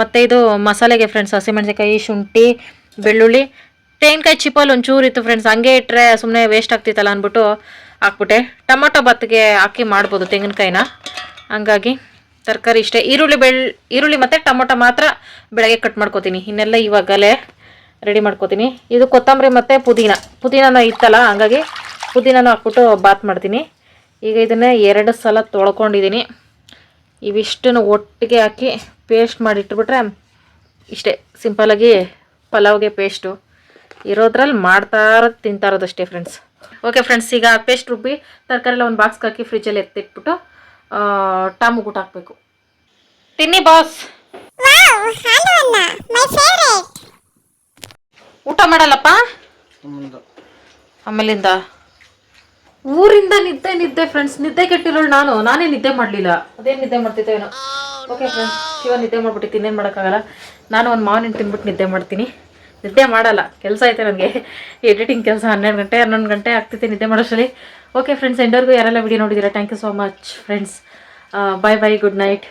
ಮತ್ತು ಇದು ಮಸಾಲೆಗೆ ಫ್ರೆಂಡ್ಸ್ ಹಸಿಮೆಣಸಿಕಾಯಿ ಶುಂಠಿ, ಬೆಳ್ಳುಳ್ಳಿ. ತೆಂಗಿನಕಾಯಿ ಚಿಪ್ಪಲ್ಲಿ ಒಂಚೂರು ಇತ್ತು ಫ್ರೆಂಡ್ಸ್ ಹಂಗೆ ಇಟ್ಟರೆ ಸುಮ್ಮನೆ ವೇಸ್ಟ್ ಆಗ್ತಿತ್ತಲ್ಲ ಅಂದ್ಬಿಟ್ಟು ಹಾಕ್ಬಿಟ್ಟೆ. ಟೊಮೊಟೊ ಬತ್ತಿಗೆ ಹಾಕಿ ಮಾಡ್ಬೋದು ತೆಂಗಿನಕಾಯಿನ. ಹಂಗಾಗಿ ತರಕಾರಿ ಇಷ್ಟೇ. ಈರುಳ್ಳಿ ಬೆಳ್, ಈರುಳ್ಳಿ ಮತ್ತು ಟೊಮೊಟೊ ಮಾತ್ರ ಬೆಳಗ್ಗೆ ಕಟ್ ಮಾಡ್ಕೋತೀನಿ. ಇನ್ನೆಲ್ಲ ಇವಾಗಲೇ ರೆಡಿ ಮಾಡ್ಕೋತೀನಿ. ಇದು ಕೊತ್ತಂಬರಿ ಮತ್ತು ಪುದೀನ. ಪುದೀನ ಇತ್ತಲ್ಲ, ಹಂಗಾಗಿ ಪುದೀನನೂ ಹಾಕ್ಬಿಟ್ಟು ಬಾತ್ ಮಾಡ್ತೀನಿ. ಈಗ ಇದನ್ನು ಎರಡು ಸಲ ತೊಳ್ಕೊಂಡಿದ್ದೀನಿ. ಇವಿಷ್ಟನ್ನು ಒಟ್ಟಿಗೆ ಹಾಕಿ ಪೇಸ್ಟ್ ಮಾಡಿಟ್ಬಿಟ್ರೆ ಇಷ್ಟೇ. ಸಿಂಪಲಾಗಿ ಪಲಾವ್ಗೆ ಪೇಸ್ಟು. ಇರೋದ್ರಲ್ಲಿ ಮಾಡ್ತಾ ತಿಂತಾ ಇರೋದಷ್ಟೇ ಫ್ರೆಂಡ್ಸ್ ಓಕೆ ಫ್ರೆಂಡ್ಸ್ ಈಗ ಪೇಸ್ಟ್ ರುಬ್ಬಿ ತರಕಾರಿ ಎಲ್ಲ ಒಂದು ಬಾಕ್ಸ್ಗೆ ಹಾಕಿ ಫ್ರಿಜ್ಜಲ್ಲಿ ಎತ್ತಿಟ್ಬಿಟ್ಟು ಟಾಮು ಗುಟ್ಟು ಹಾಕಬೇಕು. ತಿನ್ನಿ ಬಾಸ್ ವಾವ್ ಹಾಲು ಅನ್ನ ಮೈ ಫೇವರೇಟ್ ಊಟ ಮಾಡಲ್ಲಪ್ಪ? ಮುಂದೆ ಆಮೇಲಿಂದ? ಊರಿಂದ ನಿದ್ದೆ ನಿದ್ದೆ ಫ್ರೆಂಡ್ಸ್ ನಿದ್ದೆ ಕೆಟ್ಟಿರೋಳು ನಾನು. ನಾನೇ ನಿದ್ದೆ ಮಾಡಲಿಲ್ಲ. ಅದೇ ನಿದ್ದೆ ಮಾಡ್ತಿದ್ದೆ ಏನೋ. ಓಕೆ ಫ್ರೆಂಡ್ಸ್ ಶಿವ ನಿದ್ದೆ ಮಾಡ್ಬಿಟ್ಟು ಇನ್ನೇನು ಮಾಡೋಕ್ಕಾಗಲ್ಲ. ನಾನು ಒಂದು ಮಾವಿನ ತಿನ್ಬಿಟ್ಟು ನಿದ್ದೆ ಮಾಡ್ತೀನಿ. ನಿದ್ದೆ ಮಾಡಲ್ಲ. ಕೆಲಸ ಐತೆ ನನಗೆ. ಎಡಿಟಿಂಗ್ ಕೆಲಸ ಹನ್ನೆರಡು ಗಂಟೆ ಹನ್ನೊಂದು ಗಂಟೆ ಆಗ್ತೈತೆ ನಿದ್ದೆ ಮಾಡೋಷ್ಟರಲ್ಲಿ. ಓಕೆ ಫ್ರೆಂಡ್ಸ್ ಎಂಡರ್ಗೂ ಯಾರೆಲ್ಲ ವಿಡಿಯೋ ನೋಡಿದ್ದೀರಾ thank you so much friends bye bye good night